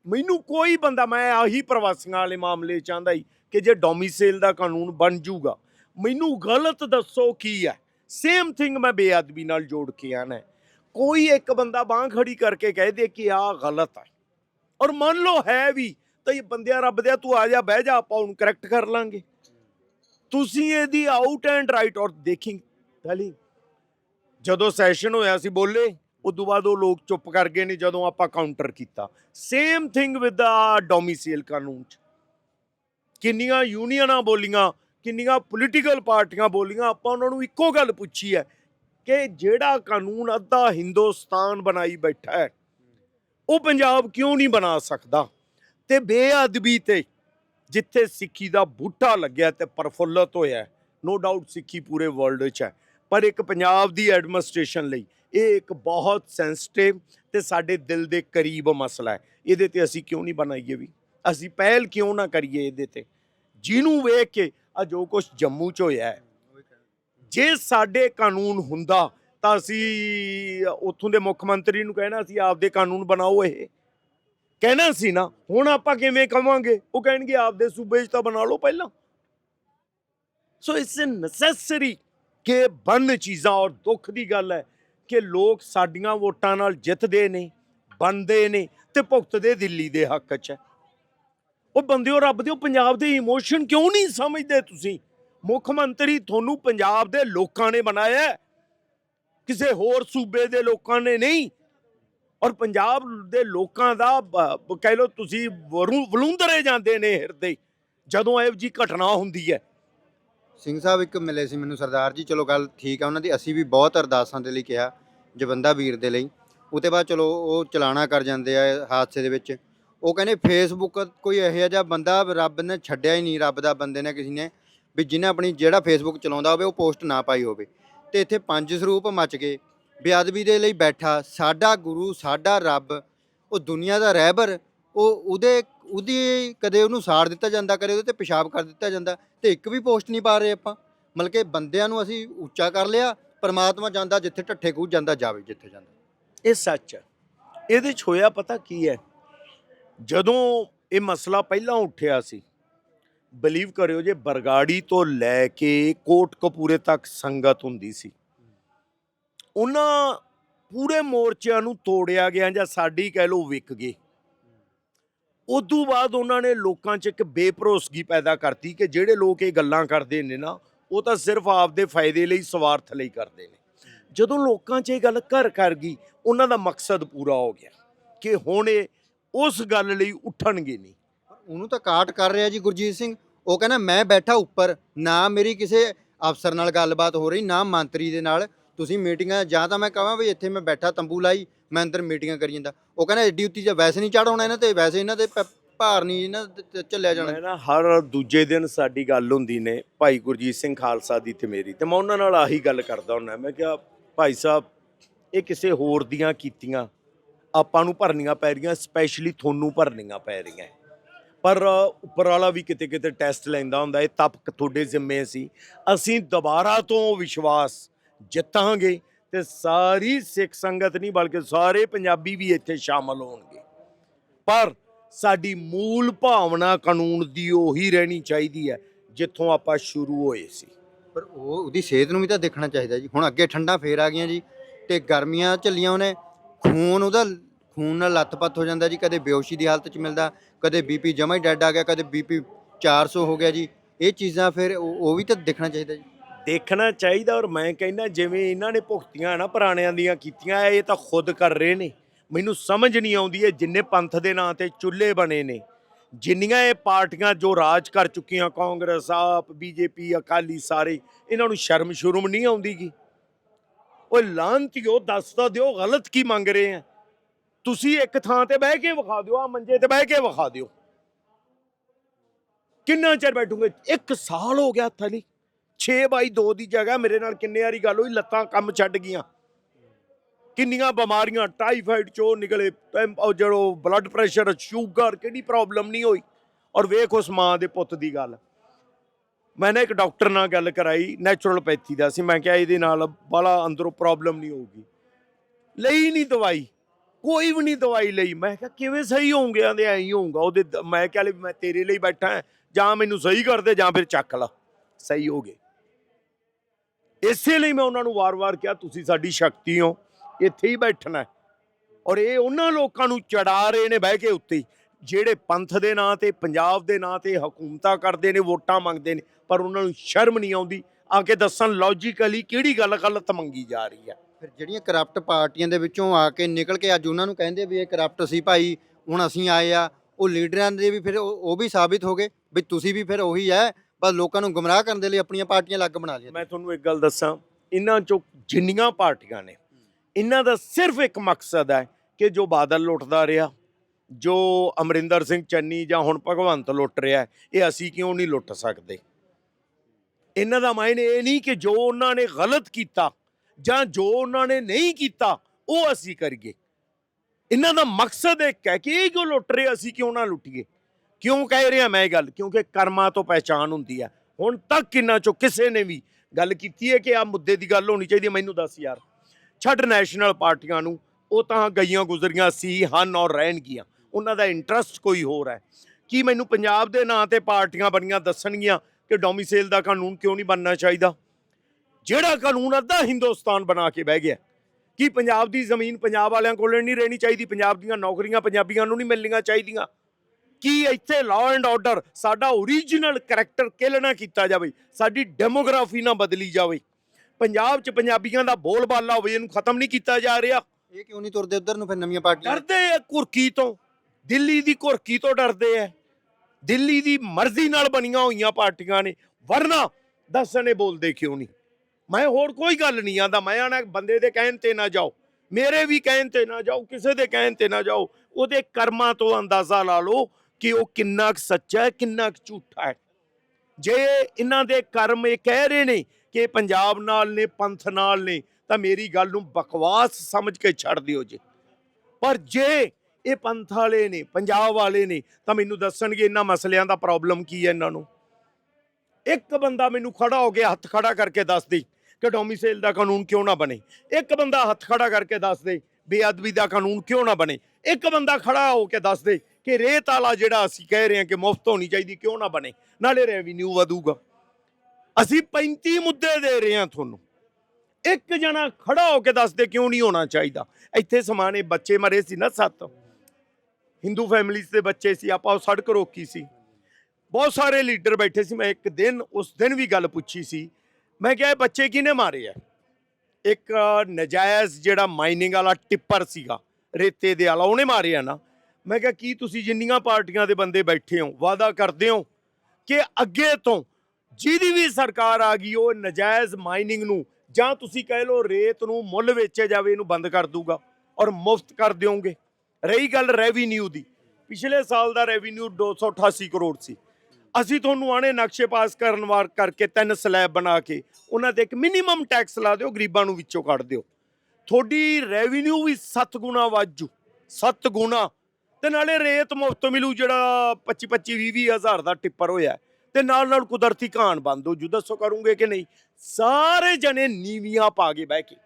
ਮੈਨੂੰ ਕੋਈ ਬੰਦਾ, ਮੈਂ ਆਹੀ ਪ੍ਰਵਾਸੀਆਂ ਵਾਲੇ ਮਾਮਲੇ ਚਾਹੁੰਦਾ ਹੀ ਕਿ ਜੇ ਡੋਮਿਸਾਈਲ ਦਾ ਕਾਨੂੰਨ ਬਣ ਜੂਗਾ, ਮੈਨੂੰ ਗਲਤ ਦੱਸੋ ਕੀ ਹੈ? ਸੇਮ ਥਿੰਗ ਮੈਂ ਬੇਅਦਬੀ ਨਾਲ ਜੋੜ ਕੇ ਆਣਾ ਕੋਈ ਇੱਕ ਬੰਦਾ ਬਾਹ ਖੜੀ ਕਰਕੇ ਕਹਿ ਦੇ ਕਿ ਆਹ ਗਲਤ ਹੈ। ਔਰ ਮੰਨ ਲਓ ਹੈ ਵੀ, ਤਾਂ ਇਹ ਬੰਦਿਆ ਰੱਬ ਦਿਆ ਤੂੰ ਆ ਜਾ, ਬਹਿ ਜਾ, ਆਪਾਂ ਉਹਨੂੰ ਕਰੈਕਟ ਕਰ ਲਾਂਗੇ। ਤੁਸੀਂ ਇਹਦੀ ਆਊਟ ਐਂਡ ਰਾਈਟ ਔਰ ਦੇਖਿੰਗ ਪਹਿਲੀ ਜਦੋਂ ਸੈਸ਼ਨ ਹੋਇਆ ਸੀ ਬੋਲੇ, ਉਦੋਂ ਬਾਅਦ ਉਹ ਲੋਕ ਚੁੱਪ ਕਰ ਗਏ ਨੇ, ਜਦੋਂ ਆਪਾਂ ਕਾਊਂਟਰ ਕੀਤਾ। Same thing with the domicile ਕਾਨੂੰਨ ਚ। ਕਿੰਨੀਆਂ ਯੂਨੀਅਨਾਂ ਬੋਲੀਆਂ, ਕਿੰਨੀਆਂ ਪੋਲੀਟੀਕਲ ਪਾਰਟੀਆਂ ਬੋਲੀਆਂ, ਆਪਾਂ ਉਹਨਾਂ ਨੂੰ ਇੱਕੋ ਗੱਲ ਪੁੱਛੀ ਹੈ ਕਿ ਜਿਹੜਾ ਕਾਨੂੰਨ ਅੱਧਾ ਹਿੰਦੁਸਤਾਨ ਬਣਾਈ ਬੈਠਾ ਹੈ ਉਹ ਪੰਜਾਬ ਕਿਉਂ ਨਹੀਂ ਬਣਾ ਸਕਦਾ? ਤੇ ਬੇਅਦਬੀ ਤੇ ਜਿੱਥੇ ਸਿੱਖੀ ਦਾ ਬੂਟਾ ਲੱਗਿਆ ਤੇ ਪ੍ਰਫੁੱਲਤ ਹੋਇਆ ਨੋ ਡਾਊਟ ਸਿੱਖੀ ਪੂਰੇ ਵਰਲਡ 'ਚ ਹੈ। ਪਰ ਇੱਕ ਪੰਜਾਬ ਦੀ ਐਡਮਿਨਿਸਟ੍ਰੇਸ਼ਨ ਲਈ ਇਹ ਇੱਕ ਬਹੁਤ ਸੈਂਸਿਟਿਵ ਤੇ ਸਾਡੇ ਦਿਲ ਦੇ ਕਰੀਬ ਮਸਲਾ ਹੈ। ਇਹਦੇ ਤੇ ਅਸੀਂ ਕਿਉਂ ਨਹੀਂ ਬਣਾਈਏ ਵੀ? ਅਸੀਂ ਪਹਿਲ ਕਿਉਂ ਨਾ ਕਰੀਏ ਇਹਦੇ ਤੇ? ਜਿਹਨੂੰ ਵੇਖ ਕੇ ਆ ਜੋ ਕੁਝ ਜੰਮੂ 'ਚ ਹੋਇਆ ਹੈ, ਜੇ ਸਾਡੇ ਕਾਨੂੰਨ ਹੁੰਦਾ ਤਾਂ ਅਸੀਂ ਉੱਥੋਂ ਦੇ ਮੁੱਖ ਮੰਤਰੀ ਨੂੰ ਕਹਿਣਾ ਸੀ, ਆਪਦੇ ਕਾਨੂੰਨ ਬਣਾਓ ਇਹ। ਕਹਿਣਾ ਸੀ ਨਾ, ਹੁਣ ਆਪਾਂ ਕਿਵੇਂ ਕਵਾਂਗੇ? ਉਹ ਕਹਿਣਗੇ, ਆਪਦੇ ਸੂਬੇ 'ਚ ਤਾਂ ਬਣਾ ਲਓ ਪਹਿਲਾਂ। ਸੋ ਇਟਸ ਨੈਸੈਸਰੀ ਕਿ ਬਣ ਚੀਜ਼ਾਂ ਔਰ ਦੁੱਖ ਦੀ ਗੱਲ ਹੈ ਕਿ ਲੋਕ ਸਾਡੀਆਂ ਵੋਟਾਂ ਨਾਲ ਜਿੱਤਦੇ ਨੇ, ਬਣਦੇ ਨੇ ਤੇ ਭੁਗਤਦੇ ਦਿੱਲੀ ਦੇ ਹੱਕ 'ਚ। ਹੈ ਉਹ ਬੰਦਿਓ ਰੱਬ ਦਿਓ ਪੰਜਾਬ ਦੇ ਇਮੋਸ਼ਨ ਕਿਉਂ ਨਹੀਂ ਸਮਝਦੇ ਤੁਸੀਂ? ਮੁੱਖ ਮੰਤਰੀ ਤੁਹਾਨੂੰ ਪੰਜਾਬ ਦੇ ਲੋਕਾਂ ਨੇ ਬਣਾਇਆ ਕਿਸੇ ਹੋਰ ਸੂਬੇ ਦੇ ਲੋਕਾਂ ਨੇ ਨਹੀਂ। ਔਰ ਪੰਜਾਬ ਦੇ ਲੋਕਾਂ ਦਾ ਕਹਿ ਲਓ ਤੁਸੀਂ ਵਲੂੰਦਰੇ ਜਾਂਦੇ ਨੇ ਹਿਰਦੇ। ਜਦੋਂ ਇਹੋ ਜੀ ਘਟਨਾ ਹੁੰਦੀ ਹੈ। ਸਿੰਘ ਸਾਹਿਬ ਇੱਕ ਮਿਲੇ ਸੀ ਮੈਨੂੰ, ਸਰਦਾਰ ਜੀ, ਚਲੋ ਗੱਲ ਠੀਕ ਆ, ਉਹਨਾਂ ਦੀ ਅਸੀਂ ਵੀ ਬਹੁਤ ਅਰਦਾਸਾਂ ਦੇ ਲਈ ਕਿਹਾ, ਜਵੰਦਾ ਵੀਰ ਦੇ ਲਈ। ਉਤੇ ਬਾਅਦ ਚਲੋ ਉਹ ਚਲਾਣਾ ਕਰ ਜਾਂਦੇ ਆ ਹਾਦਸੇ ਦੇ ਵਿੱਚ। ਉਹ ਕਹਿੰਦੇ ਫੇਸਬੁੱਕ ਕੋਈ ਇਹੋ ਜਿਹਾ ਬੰਦਾ ਰੱਬ ਨੇ ਛੱਡਿਆ ਹੀ ਨਹੀਂ, ਰੱਬ ਦਾ ਬੰਦੇ ਨੇ ਕਿਸੇ ਨੇ, ਵੀ ਜਿਹਨੇ ਆਪਣੀ ਜਿਹੜਾ ਫੇਸਬੁੱਕ ਚਲਾਉਂਦਾ ਹੋਵੇ, ਉਹ ਪੋਸਟ ਨਾ ਪਾਈ ਹੋਵੇ। ਤੇ ਇੱਥੇ ਪੰਜ ਸਰੂਪ ਮਚ ਗਏ। ਬੇਅਦਬੀ ਦੇ ਲਈ ਬੈਠਾ, ਸਾਡਾ ਗੁਰੂ, ਸਾਡਾ ਰੱਬ, ਉਹ ਦੁਨੀਆ ਦਾ ਰਹਿਬਰ, ਉਹ ਉਹਦੇ, ਉਹਦੀ ਕਦੇ ਉਹਨੂੰ ਸਾੜ ਦਿੱਤਾ ਜਾਂਦਾ, ਕਦੇ ਉਹਦੇ ਤੇ ਪਿਸ਼ਾਬ ਕਰ ਦਿੱਤਾ ਜਾਂਦਾ ਤੇ ਇੱਕ ਵੀ ਪੋਸਟ ਨਹੀਂ ਪਾ ਰਹੇ ਆਪਾਂ। ਮਤਲਬ ਕਿ ਬੰਦਿਆਂ ਨੂੰ ਅਸੀਂ ਉੱਚਾ ਕਰ ਲਿਆ, ਪਰਮਾਤਮਾ ਜਾਂਦਾ ਜਿੱਥੇ ਢੱਠੇ ਖੂਹ ਜਾਂਦਾ ਜਾਵੇ, ਜਿੱਥੇ ਜਾਂਦਾ। ਇਹ ਸੱਚ ਹੈ। ਇਹਦੇ 'ਚ ਹੋਇਆ ਪਤਾ ਕੀ ਹੈ? ਜਦੋਂ ਇਹ ਮਸਲਾ ਪਹਿਲਾਂ ਉੱਠਿਆ ਸੀ ਬਲੀਵ ਕਰਿਓ ਜੇ ਬਰਗਾੜੀ ਤੋਂ ਲੈ ਕੇ ਕੋਟ ਕਪੂਰੇ ਤੱਕ ਸੰਗਤ ਹੁੰਦੀ ਸੀ। ਉਹਨਾਂ ਪੂਰੇ ਮੋਰਚਿਆਂ ਨੂੰ ਤੋੜਿਆ ਗਿਆ ਜਾਂ ਸਾਡੀ ਕਹਿ ਲਓ ਵਿਕ ਗਏ। ਉਦੋਂ ਬਾਅਦ ਉਹਨਾਂ ਨੇ ਲੋਕਾਂ 'ਚ ਇੱਕ ਬੇਭਰੋਸਗੀ ਪੈਦਾ ਕਰਤੀ ਕਿ ਜਿਹੜੇ ਲੋਕ ਇਹ ਗੱਲਾਂ ਕਰਦੇ ਨੇ ਨਾ, ਉਹ ਤਾਂ ਸਿਰਫ ਆਪਦੇ ਫਾਇਦੇ ਲਈ, ਸਵਾਰਥ ਲਈ ਕਰਦੇ ਨੇ। ਜਦੋਂ ਲੋਕਾਂ 'ਚ ਇਹ ਗੱਲ ਘਰ ਕਰ ਗਈ, ਉਹਨਾਂ ਦਾ ਮਕਸਦ ਪੂਰਾ ਹੋ ਗਿਆ ਕਿ ਹੁਣ ਇਹ ਉਸ ਗੱਲ ਲਈ ਉੱਠਣਗੇ ਨਹੀਂ। ਉਹਨੂੰ ਤਾਂ ਕਾਟ ਕਰ ਰਿਹਾ ਜੀ ਗੁਰਜੀਤ ਸਿੰਘ। ਉਹ ਕਹਿੰਦਾ, ਮੈਂ ਬੈਠਾ ਉੱਪਰ, ਨਾ ਮੇਰੀ ਕਿਸੇ ਅਫਸਰ ਨਾਲ ਗੱਲਬਾਤ ਹੋ ਰਹੀ, ਨਾ ਮੰਤਰੀ ਦੇ ਨਾਲ। ਤੁਸੀਂ ਮੀਟਿੰਗਾਂ, ਜਾਂ ਤਾਂ ਮੈਂ ਕਹਾਂ ਵੀ ਇੱਥੇ ਮੈਂ ਬੈਠਾ, ਤੰਬੂ ਲਾਈ, ਮੈਂ ਅੰਦਰ ਮੀਟਿੰਗਾਂ ਕਰੀ ਜਾਂਦਾ। ਉਹ ਕਹਿੰਦਾ, ਐਡੀ ਉੱਤੀ ਜਾਂ ਵੈਸੇ ਨਹੀਂ ਚੜਾਉਣਾ ਇਹਨਾਂ ਤੇ, ਵੈਸੇ ਇਹਨਾਂ ਦੇ ਪ- ਭਾਰ ਨਹੀਂ ਇਹਨਾਂ ਤੇ- ਚੱਲਿਆ ਜਾਣਾ। ਮੈਂ ਨਾ ਹਰ ਦੂਜੇ ਦਿਨ ਸਾਡੀ ਗੱਲ ਹੁੰਦੀ ਨੇ, ਭਾਈ ਗੁਰਜੀਤ ਸਿੰਘ ਖਾਲਸਾ ਦੀ ਤੇ ਮੇਰੀ, ਤੇ ਮੈਂ ਉਹਨਾਂ ਨਾਲ ਆਹੀ ਗੱਲ ਕਰਦਾ ਹੁੰਦਾ, ਮੈਂ ਕਿਹਾ, ਭਾਈ ਸਾਹਿਬ, ਇਹ ਕਿਸੇ ਹੋਰ ਦੀਆਂ ਕੀਤੀਆਂ, ਆਪਾਂ ਨੂੰ ਭਰਨੀਆਂ ਪੈ ਰਹੀਆਂ ਸਪੈਸ਼ਲੀ ਤੁਹਾਨੂੰ ਭਰਨੀਆਂ ਪੈ ਰਹੀਆਂ। ਪਰ ਉੱਪਰ ਵਾਲਾ ਵੀ ਕਿਤੇ ਕਿਤੇ ਟੈਸਟ ਲੈਂਦਾ ਹੁੰਦਾ, ਇਹ ਤਪ ਤੁਹਾਡੇ ਜ਼ਿੰਮੇ ਸੀ। ਅਸੀਂ ਦੁਬਾਰਾ ਤੋਂ ਵਿਸ਼ਵਾਸ ਜਿੱਤਾਂਗੇ ਤੇ ਸਾਰੀ ਸਿੱਖ ਸੰਗਤ ਨਹੀਂ, ਬਲਕਿ ਸਾਰੇ ਪੰਜਾਬੀ ਵੀ ਇੱਥੇ ਸ਼ਾਮਲ ਹੋਣਗੇ। ਪਰ ਸਾਡੀ ਮੂਲ ਭਾਵਨਾ ਕਾਨੂੰਨ ਦੀ ਉਹੀ ਰਹਿਣੀ ਚਾਹੀਦੀ ਹੈ, ਜਿੱਥੋਂ ਆਪਾਂ ਸ਼ੁਰੂ ਹੋਏ ਸੀ। ਪਰ ਉਹ, ਉਹਦੀ ਸਿਹਤ ਨੂੰ ਵੀ ਤਾਂ ਦੇਖਣਾ ਚਾਹੀਦਾ ਜੀ। ਹੁਣ ਅੱਗੇ ਠੰਡਾ ਫੇਰ ਆ ਗਈਆਂ ਜੀ, ਤੇ ਗਰਮੀਆਂ ਝੱਲੀਆਂ ਉਹਨੇ, ਖੂਨ ਉਹਦਾ ਖੂਨ ਨਾਲ ਲੱਥਪੱਥ ਹੋ ਜਾਂਦਾ ਜੀ, ਕਦੇ ਬੇਹੋਸ਼ੀ ਦੀ ਹਾਲਤ 'ਚ ਮਿਲਦਾ, ਕਦੇ ਬੀਪੀ ਜਮਾ ਹੀ ਡੈਡ ਆ ਗਿਆ, ਕਦੇ ਬੀਪੀ 400 ਹੋ ਗਿਆ ਜੀ। ਇਹ ਚੀਜ਼ਾਂ ਫਿਰ ਉਹ ਉਹ ਵੀ ਤਾਂ ਦੇਖਣਾ ਚਾਹੀਦਾ ਜੀ। ਦੇਖਣਾ ਚਾਹੀਦਾ ਔਰ ਮੈਂ ਕਹਿੰਦਾ ਜਿਵੇਂ ਇਹਨਾਂ ਨੇ ਭੁਗਤੀਆਂ ਨਾ ਪੁਰਾਣਿਆਂ ਦੀਆਂ ਕੀਤੀਆਂ, ਇਹ ਤਾਂ ਖੁਦ ਕਰ ਰਹੇ ਨੇ। ਮੈਨੂੰ ਸਮਝ ਨਹੀਂ ਆਉਂਦੀ ਇਹ ਜਿੰਨੇ ਪੰਥ ਦੇ ਨਾਂ ਤੇ ਚੁੱਲ੍ਹੇ ਬਣੇ ਨੇ। ਜਿੰਨੀਆਂ ਇਹ ਪਾਰਟੀਆਂ ਜੋ ਰਾਜ ਕਰ ਚੁੱਕੀਆਂ, ਕਾਂਗਰਸ, ਆਪ ਬੀਜੇਪੀ ਅਕਾਲੀ ਸਾਰੇ, ਇਹਨਾਂ ਨੂੰ ਸ਼ਰਮ ਸ਼ੁਰਮ ਨਹੀਂ ਆਉਂਦੀਗੀ ਓਏ ਲਾਂਤਿਓ ਦੱਸ ਤਾਂ ਦਿਓ, ਗਲਤ ਕੀ ਮੰਗ ਰਹੇ ਆ? ਤੁਸੀਂ ਇੱਕ ਥਾਂ ਤੇ ਬਹਿ ਕੇ ਵਿਖਾ ਦਿਓ ਆ ਮੰਜੇ ਤੇ ਬਹਿ ਕੇ ਵਿਖਾ ਦਿਓ। ਕਿੰਨਾ ਚਿਰ ਬੈਠੂਗੇ? ਇੱਕ ਸਾਲ ਹੋ ਗਿਆ ਥਲੀ 6 ਬਾਈ 2 ਦੀ ਜਗ੍ਹਾ ਮੇਰੇ ਨਾਲ ਕਿੰਨੇ ਵਾਰੀ ਗੱਲ ਹੋਈ, ਲੱਤਾਂ ਕੰਮ ਛੱਡ ਗਈਆਂ। ਕਿੰਨੀਆਂ ਬਿਮਾਰੀਆਂ ਟਾਈਫਾਈਡ ਚੋਂ ਨਿਕਲੇ ਟੈਂਪ- ਜਿਹੜੋ ਬਲੱਡ ਪ੍ਰੈਸ਼ਰ ਸ਼ੂਗਰ ਕਿਹੜੀ ਪ੍ਰੋਬਲਮ ਨਹੀਂ ਹੋਈ। ਔਰ ਵੇਖ ਉਸ ਮਾਂ ਦੇ ਪੁੱਤ ਦੀ ਗੱਲ। ਮੈਂ ਨਾ ਇੱਕ ਡਾਕਟਰ ਨਾਲ ਗੱਲ ਕਰਾਈ ਨੈਚੁਰਲਪੈਥੀ ਦਾ ਸੀ। ਮੈਂ ਕਿਹਾ ਇਹਦੇ ਨਾਲ ਬੜਾ ਅੰਦਰੋਂ ਪ੍ਰੋਬਲਮ ਨਹੀਂ ਹੋਊਗੀ। ਲਈ ਨਹੀਂ ਦਵਾਈ। ਕੋਈ ਵੀ ਨਹੀਂ ਦਵਾਈ ਲਈ। ਮੈਂ ਕਿਹਾ ਕਿਵੇਂ ਸਹੀ ਹੋਣਗੇ ਆਂਦੇ ਐਂ ਹੀ ਹੋਊਗਾ। ਉਹਦੇ ਦ- ਮੈਂ ਕਿਹਾ ਲੈ ਵੀ ਮੈਂ ਤੇਰੇ ਲਈ ਬੈਠਾ ਹਾਂ, ਜਾਂ ਮੈਨੂੰ ਸਹੀ ਕਰ ਦੇ ਜਾਂ ਫਿਰ ਚੱਕ ਲਾ। ਸਹੀ ਹੋ ਗਏ। ਇਸੇ ਲਈ ਮੈਂ ਉਹਨਾਂ ਨੂੰ ਵਾਰ-ਵਾਰ ਕਿਹਾ ਤੁਸੀਂ ਸਾਡੀ ਸ਼ਕਤੀ ਹੋ। ਇੱਥੇ ਹੀ ਬੈਠਣਾ ਹੈ। ਔਰ ਇਹ ਉਹਨਾਂ ਲੋਕਾਂ ਨੂੰ ਚੜਾ ਰਹੇ ਨੇ ਬਹਿ ਕੇ ਉੱਤੇ ਹੀ, ਜਿਹੜੇ ਪੰਥ ਦੇ ਨਾਂ ਤੇ ਪੰਜਾਬ ਦੇ ਨਾਂ ਤੇ ਹਕੂਮਤਾਂ ਕਰਦੇ ਨੇ ਵੋਟਾਂ ਮੰਗਦੇ ਨੇ ਪਰ ਉਹਨਾਂ ਨੂੰ ਸ਼ਰਮ ਨਹੀਂ ਆਉਂਦੀ। ਆ ਕੇ ਦੱਸਣ ਲੌਜੀਕਲੀ ਕਿਹੜੀ ਗੱਲ ਗਲਤ ਮੰਗੀ ਜਾ ਰਹੀ ਹੈ ਫਿਰ ਜਿਹੜੀਆਂ ਕਰਪਟ ਪਾਰਟੀਆਂ ਦੇ ਵਿੱਚੋਂ ਆ ਕੇ ਨਿਕਲ ਕੇ ਅੱਜ ਉਹਨਾਂ ਨੂੰ ਕਹਿੰਦੇ ਵੀ ਇਹ ਕਰਪਟ ਸੀ ਭਾਈ, ਹੁਣ ਅਸੀਂ ਆਏ ਆ। ਉਹ ਲੀਡਰਾਂ ਦੇ ਵੀ ਫਿਰ ਉਹ ਉਹ ਵੀ ਸਾਬਿਤ ਹੋ ਗਏ ਵੀ ਤੁਸੀਂ ਵੀ ਫਿਰ ਉਹੀ ਹੈ ਬਸ ਲੋਕਾਂ ਨੂੰ ਗੁੰਮਰਾਹ ਕਰਨ ਦੇ ਲਈ ਆਪਣੀਆਂ ਪਾਰਟੀਆਂ ਅਲੱਗ ਬਣਾ ਲਈਆਂ। ਮੈਂ ਤੁਹਾਨੂੰ ਇੱਕ ਗੱਲ ਦੱਸਾਂ, ਇਹਨਾਂ ਚੋਂ ਜਿੰਨੀਆਂ ਪਾਰਟੀਆਂ ਨੇ, ਇਹਨਾਂ ਦਾ ਸਿਰਫ ਇੱਕ ਮਕਸਦ ਹੈ ਕਿ ਜੋ ਬਾਦਲ ਲੁੱਟਦਾ ਰਿਹਾ, ਜੋ ਅਮਰਿੰਦਰ ਸਿੰਘ ਚੰਨੀ ਜਾਂ ਹੁਣ ਭਗਵੰਤ ਲੁੱਟ ਰਿਹਾ, ਇਹ ਅਸੀਂ ਕਿਉਂ ਨਹੀਂ ਲੁੱਟ ਸਕਦੇ? ਇਹਨਾਂ ਦਾ ਮਾਇਨੇ ਇਹ ਨਹੀਂ ਕਿ ਜੋ ਉਹਨਾਂ ਨੇ ਗਲਤ ਕੀਤਾ ਜਾਂ ਜੋ ਉਹਨਾਂ ਨੇ ਨਹੀਂ ਕੀਤਾ, ਉਹ ਅਸੀਂ ਕਰੀਏ। ਇਹਨਾਂ ਦਾ ਮਕਸਦ ਇੱਕ ਹੈ ਕਿ ਇਹ ਕਿਉਂ ਲੁੱਟ ਰਹੇ ਅਸੀਂ ਕਿਉਂ ਨਾ ਲੁੱਟੀਏ? ਕਿਉਂ ਕਹਿ ਰਿਹਾ ਮੈਂ ਇਹ ਗੱਲ? ਕਿਉਂਕਿ ਕਰਮਾਂ ਤੋਂ ਪਹਿਚਾਨ ਹੁੰਦੀ ਹੈ। ਹੁਣ ਤੱਕ ਇਹਨਾਂ ਚੋਂ ਕਿਸੇ ਨੇ ਵੀ ਗੱਲ ਕੀਤੀ ਹੈ ਕਿ ਆ ਮੁੱਦੇ ਦੀ ਗੱਲ ਹੋਣੀ ਚਾਹੀਦੀ ਹੈ, ਮੈਨੂੰ ਦੱਸ ਯਾਰ। ਛੱਡ ਨੈਸ਼ਨਲ ਪਾਰਟੀਆਂ ਨੂੰ, ਉਹ ਤਾਂ ਗਈਆਂ ਗੁਜ਼ਰੀਆਂ, ਸੀ, ਹਨ ਔਰ ਰਹਿਣਗੀਆਂ। ਉਹਨਾਂ ਦਾ ਇੰਟਰਸਟ ਕੋਈ ਹੋਰ ਹੈ। ਕੀ ਮੈਨੂੰ ਪੰਜਾਬ ਦੇ ਨਾਂ ਤੇ ਪਾਰਟੀਆਂ ਬਣੀਆਂ ਦੱਸਣਗੀਆਂ ਕਿ ਡੋਮਿਸਾਈਲ ਦਾ ਕਾਨੂੰਨ ਕਿਉਂ ਨਹੀਂ ਬਣਨਾ ਚਾਹੀਦਾ? ਜਿਹੜਾ ਕਾਨੂੰਨ ਅੱਧਾ ਹਿੰਦੁਸਤਾਨ ਬਣਾ ਕੇ ਬਹਿ ਗਿਆ। ਕੀ ਪੰਜਾਬ ਦੀ ਜ਼ਮੀਨ ਪੰਜਾਬ ਵਾਲਿਆਂ ਕੋਲ ਨਹੀਂ ਰਹਿਣੀ ਚਾਹੀਦੀ? ਪੰਜਾਬ ਦੀਆਂ ਨੌਕਰੀਆਂ ਪੰਜਾਬੀਆਂ ਨੂੰ ਨਹੀਂ ਮਿਲਣੀਆਂ ਚਾਹੀਦੀਆਂ। ਕੀ ਇੱਥੇ ਲਾਅ ਐਂਡ ਆਰਡਰ ਸਾਡਾ ਓਰੀਜਨਲ ਕੈਰੈਕਟਰ ਕਿਲ ਨਾ ਕੀਤਾ ਜਾਵੇ? ਸਾਡੀ ਡੈਮੋਗ੍ਰਾਫੀ ਨਾ ਬਦਲੀ ਜਾਵੇ। ਪੰਜਾਬ 'ਚ ਪੰਜਾਬੀਆਂ ਦਾ ਬੋਲਬਾਲਾ ਹੋਵੇ ਇਹਨੂੰ ਖਤਮ ਨਹੀਂ ਕੀਤਾ ਜਾ ਰਿਹਾ। ਇਹ ਕਿਉਂ ਨਹੀਂ ਤੁਰਦੇ ਉਧਰ ਨੂੰ ਫਿਰ ਨਵੀਆਂ ਪਾਰਟੀਆਂ? ਡਰਦੇ ਆ ਕੁਰਕੀ ਤੋਂ। ਦਿੱਲੀ ਦੀ ਕੁਰਕੀ ਤੋਂ ਡਰਦੇ ਆ। ਦਿੱਲੀ ਦੀ ਮਰਜ਼ੀ ਨਾਲ ਬਣੀਆਂ ਹੋਈਆਂ ਪਾਰਟੀਆਂ ਨੇ। ਵਰਨਾ ਦੱਸਣੇ ਬੋਲਦੇ ਕਿਉਂ ਨਹੀਂ? ਮੈਂ ਹੋਰ ਕੋਈ ਗੱਲ ਨਹੀਂ ਆਂਦਾ, ਮੈਂ ਆਣਾ ਬੰਦੇ ਦੇ ਕਹਿਣ ਤੇ ਨਾ ਜਾਓ। ਮੇਰੇ ਵੀ ਕਹਿਣ ਤੇ ਨਾ ਜਾਓ, ਕਿਸੇ ਦੇ ਕਹਿਣ ਤੇ ਨਾ ਜਾਓ। ਉਹਦੇ ਕਰਮਾਂ ਤੋਂ ਅੰਦਾਜ਼ਾ ਲਾ ਲਓ ਕਿ ਉਹ ਕਿੰਨਾ ਕੁ ਸੱਚਾ ਹੈ, ਕਿੰਨਾ ਕੁ ਝੂਠਾ ਹੈ। ਜੇ ਇਹਨਾਂ ਦੇ ਕਰਮ ਇਹ ਕਹਿ ਰਹੇ ਨੇ ਕਿ ਪੰਜਾਬ ਨਾਲ ਨੇ, ਪੰਥ ਨਾਲ ਨੇ, ਤਾਂ ਮੇਰੀ ਗੱਲ ਨੂੰ ਬਕਵਾਸ ਸਮਝ ਕੇ ਛੱਡ ਦਿਓ ਜੀ। ਪਰ ਜੇ ਇਹ ਪੰਥ ਵਾਲੇ ਨੇ, ਪੰਜਾਬ ਵਾਲੇ ਨੇ, ਤਾਂ ਮੈਨੂੰ ਦੱਸਣਗੇ ਇਹਨਾਂ ਮਸਲਿਆਂ ਦਾ ਪ੍ਰੋਬਲਮ ਕੀ ਹੈ ਇਹਨਾਂ ਨੂੰ। ਇੱਕ ਬੰਦਾ ਮੈਨੂੰ ਖੜਾ ਹੋ ਕੇ ਹੱਥ ਖੜਾ ਕਰਕੇ ਦੱਸ ਦੇ। ਕਿ ਡੋਮਿਸਾਈਲ ਦਾ ਕਾਨੂੰਨ ਕਿਉਂ ਨਾ ਬਣੇ? ਇੱਕ ਬੰਦਾ ਹੱਥ ਖੜਾ ਕਰਕੇ ਦੱਸ ਦੇ ਬੇਅਦਬੀ ਦਾ ਕਾਨੂੰਨ ਕਿਉਂ ਨਾ ਬਣੇ? ਇੱਕ ਬੰਦਾ ਖੜਾ ਹੋ ਕੇ ਦੱਸ ਦੇ ਕਿ ਰੇਤ ਵਾਲਾ ਜਿਹੜਾ ਅਸੀਂ ਕਹਿ ਰਹੇ ਹਾਂ ਕਿ ਮੁਫਤ ਹੋਣੀ ਚਾਹੀਦੀ ਕਿਉਂ ਨਾ ਬਣੇ? ਨਾਲੇ ਰੈਵਨਿਊ ਵਧੂਗਾ। ਅਸੀਂ 35 ਮੁੱਦੇ ਦੇ ਰਹੇ ਹਾਂ ਤੁਹਾਨੂੰ। ਇੱਕ ਜਣਾ ਖੜਾ ਹੋ ਕੇ ਦੱਸ ਦੇ ਕਿਉਂ ਨਹੀਂ ਹੋਣਾ ਚਾਹੀਦਾ? ਇੱਥੇ ਸਮਾਨੇ ਬੱਚੇ ਮਰੇ ਸੀ ਨਾ ਸੱਤ। ਹਿੰਦੂ ਫੈਮਿਲੀਜ਼ ਦੇ ਬੱਚੇ ਸੀ, ਆਪਾਂ ਉਹ ਸੜਕ ਰੋਕੀ ਸੀ। ਬਹੁਤ ਸਾਰੇ ਲੀਡਰ ਬੈਠੇ ਸੀ, ਮੈਂ ਇੱਕ ਦਿਨ, ਉਸ ਦਿਨ ਵੀ ਗੱਲ ਪੁੱਛੀ ਸੀ ਮੈਂ ਕਿਹਾ ਇਹ ਬੱਚੇ ਕਿਹਨੇ ਮਾਰੇ ਆ? ਇੱਕ ਨਜਾਇਜ਼ ਜਿਹੜਾ ਮਾਈਨਿੰਗ ਵਾਲਾ ਟਿੱਪਰ ਸੀਗਾ, ਰੇਤੇ ਦੇ ਵਾਲਾ, ਉਹਨੇ ਮਾਰਿਆ ਨਾ। ਮੈਂ ਕਿਹਾ, ਕੀ ਤੁਸੀਂ ਜਿੰਨੀਆਂ ਪਾਰਟੀਆਂ ਦੇ ਬੰਦੇ ਬੈਠੇ ਹੋ, ਵਾਅਦਾ ਕਰਦੇ ਹੋ ਕਿ ਅੱਗੇ ਤੋਂ ਜਿਹਦੀ ਵੀ ਸਰਕਾਰ ਆ ਗਈ, ਉਹ ਨਜਾਇਜ਼ ਮਾਈਨਿੰਗ ਨੂੰ, ਜਾਂ ਤੁਸੀਂ ਕਹਿ ਲਓ ਰੇਤ ਨੂੰ ਮੁੱਲ ਵੇਚਿਆ ਜਾਵੇ, ਇਹਨੂੰ ਬੰਦ ਕਰ ਦੂਗਾ ਔਰ ਮੁਫਤ ਕਰ ਦਿਓਗੇ। ਰਹੀ ਗੱਲ ਰੈਵਨਿਊ ਦੀ। ਪਿਛਲੇ ਸਾਲ ਦਾ ਰੈਵਨਿਊ 288 ਕਰੋੜ ਸੀ। ਅਸੀਂ ਤੁਹਾਨੂੰ ਆਣੇ ਨਕਸ਼ੇ ਪਾਸ ਕਰਨ ਵਾਰ ਕਰਕੇ ਤਿੰਨ ਸਲੈਬ ਬਣਾ ਕੇ ਉਹਨਾਂ ਤੇ ਇੱਕ ਮਿਨੀਮਮ ਟੈਕਸ ਲਾ ਦਿਓ, ਗਰੀਬਾਂ ਨੂੰ ਵਿੱਚੋਂ ਕੱਢ ਦਿਓ। ਤੁਹਾਡੀ ਰੈਵਨਿਊ ਵੀ 7 ਗੁਣਾ ਵਾਜੂ 7 ਗੁਣਾ। ਤੇ ਨਾਲੇ ਰੇਤ ਮੁਫਤ ਮਿਲੂ ਜਿਹੜਾ 25 25 20 ਹਜ਼ਾਰ ਦਾ ਟਿੱਪਰ ਹੋਇਆ ਤੇ ਨਾਲ ਨਾਲ ਕੁਦਰਤੀ ਘਾਣ ਬੰਦ ਹੋ ਜੂ, ਦੱਸੋ ਕਰੂੰਗੇ ਕਿ ਨਹੀਂ? ਸਾਰੇ ਜਣੇ ਨੀਵੀਆਂ ਪਾ ਕੇ ਬਹਿ ਕੇ।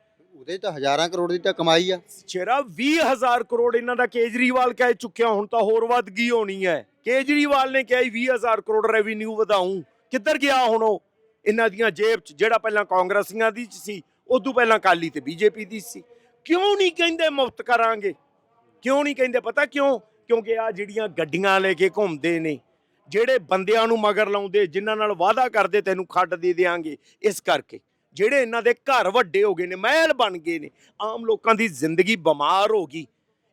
ਉਹਦੇ ਤਾਂ ਹਜ਼ਾਰਾਂ ਕਰੋੜ ਦੀ ਤਾਂ ਕਮਾਈ ਆ। ਸ਼ੇਰਾ 20000 ਕਰੋੜ ਇਹਨਾਂ ਦਾ ਕੇਜਰੀਵਾਲ ਕਹਿ ਚੁੱਕਿਆ, ਹੁਣ ਤਾਂ ਹੋਰ ਵੱਧ ਗਈ ਹੋਣੀ ਹੈ? ਕੇਜਰੀਵਾਲ ਨੇ ਕਿਹਾ 20000 ਕਰੋੜ ਰੈਵਨਿਊ ਵਧਾਉਂ ਕਿੱਧਰ ਗਿਆ ਹੁਣ ਉਹ? ਇਹਨਾਂ ਦੀਆਂ ਜੇਬ 'ਚ, ਜਿਹੜਾ ਪਹਿਲਾਂ ਕਾਂਗਰਸੀਆਂ ਦੀ 'ਚ ਸੀ, ਉਦੋਂ ਪਹਿਲਾਂ ਕਾਲੀ ਤੇ ਬੀਜੇਪੀ ਦੀ ਸੀ। ਕਿਉਂ ਨਹੀਂ ਕਹਿੰਦੇ ਮੁਫਤ ਕਰਾਂਗੇ? ਕਿਉਂ ਨਹੀਂ ਕਹਿੰਦੇ? ਪਤਾ ਕਿਉਂ? ਕਿਉਂਕਿ ਆ ਜਿਹੜੀਆਂ ਗੱਡੀਆਂ ਲੈ ਕੇ ਘੁੰਮਦੇ ਨੇ, ਜਿਹੜੇ ਬੰਦਿਆਂ ਨੂੰ ਮਗਰ ਲਾਉਂਦੇ, ਜਿਨ੍ਹਾਂ ਨਾਲ ਵਾਅਦਾ ਕਰਦੇ, ਤੈਨੂੰ ਖੱਡ ਦੇ ਦੇਾਂਗੇ ਇਸ ਕਰਕੇ ਜਿਹੜੇ ਇਹਨਾਂ ਦੇ ਘਰ ਵੱਡੇ ਹੋ ਗਏ ਨੇ, ਮਹਿਲ ਬਣ ਗਏ ਨੇ, ਆਮ ਲੋਕਾਂ ਦੀ ਜ਼ਿੰਦਗੀ ਬਿਮਾਰ ਹੋ ਗਈ।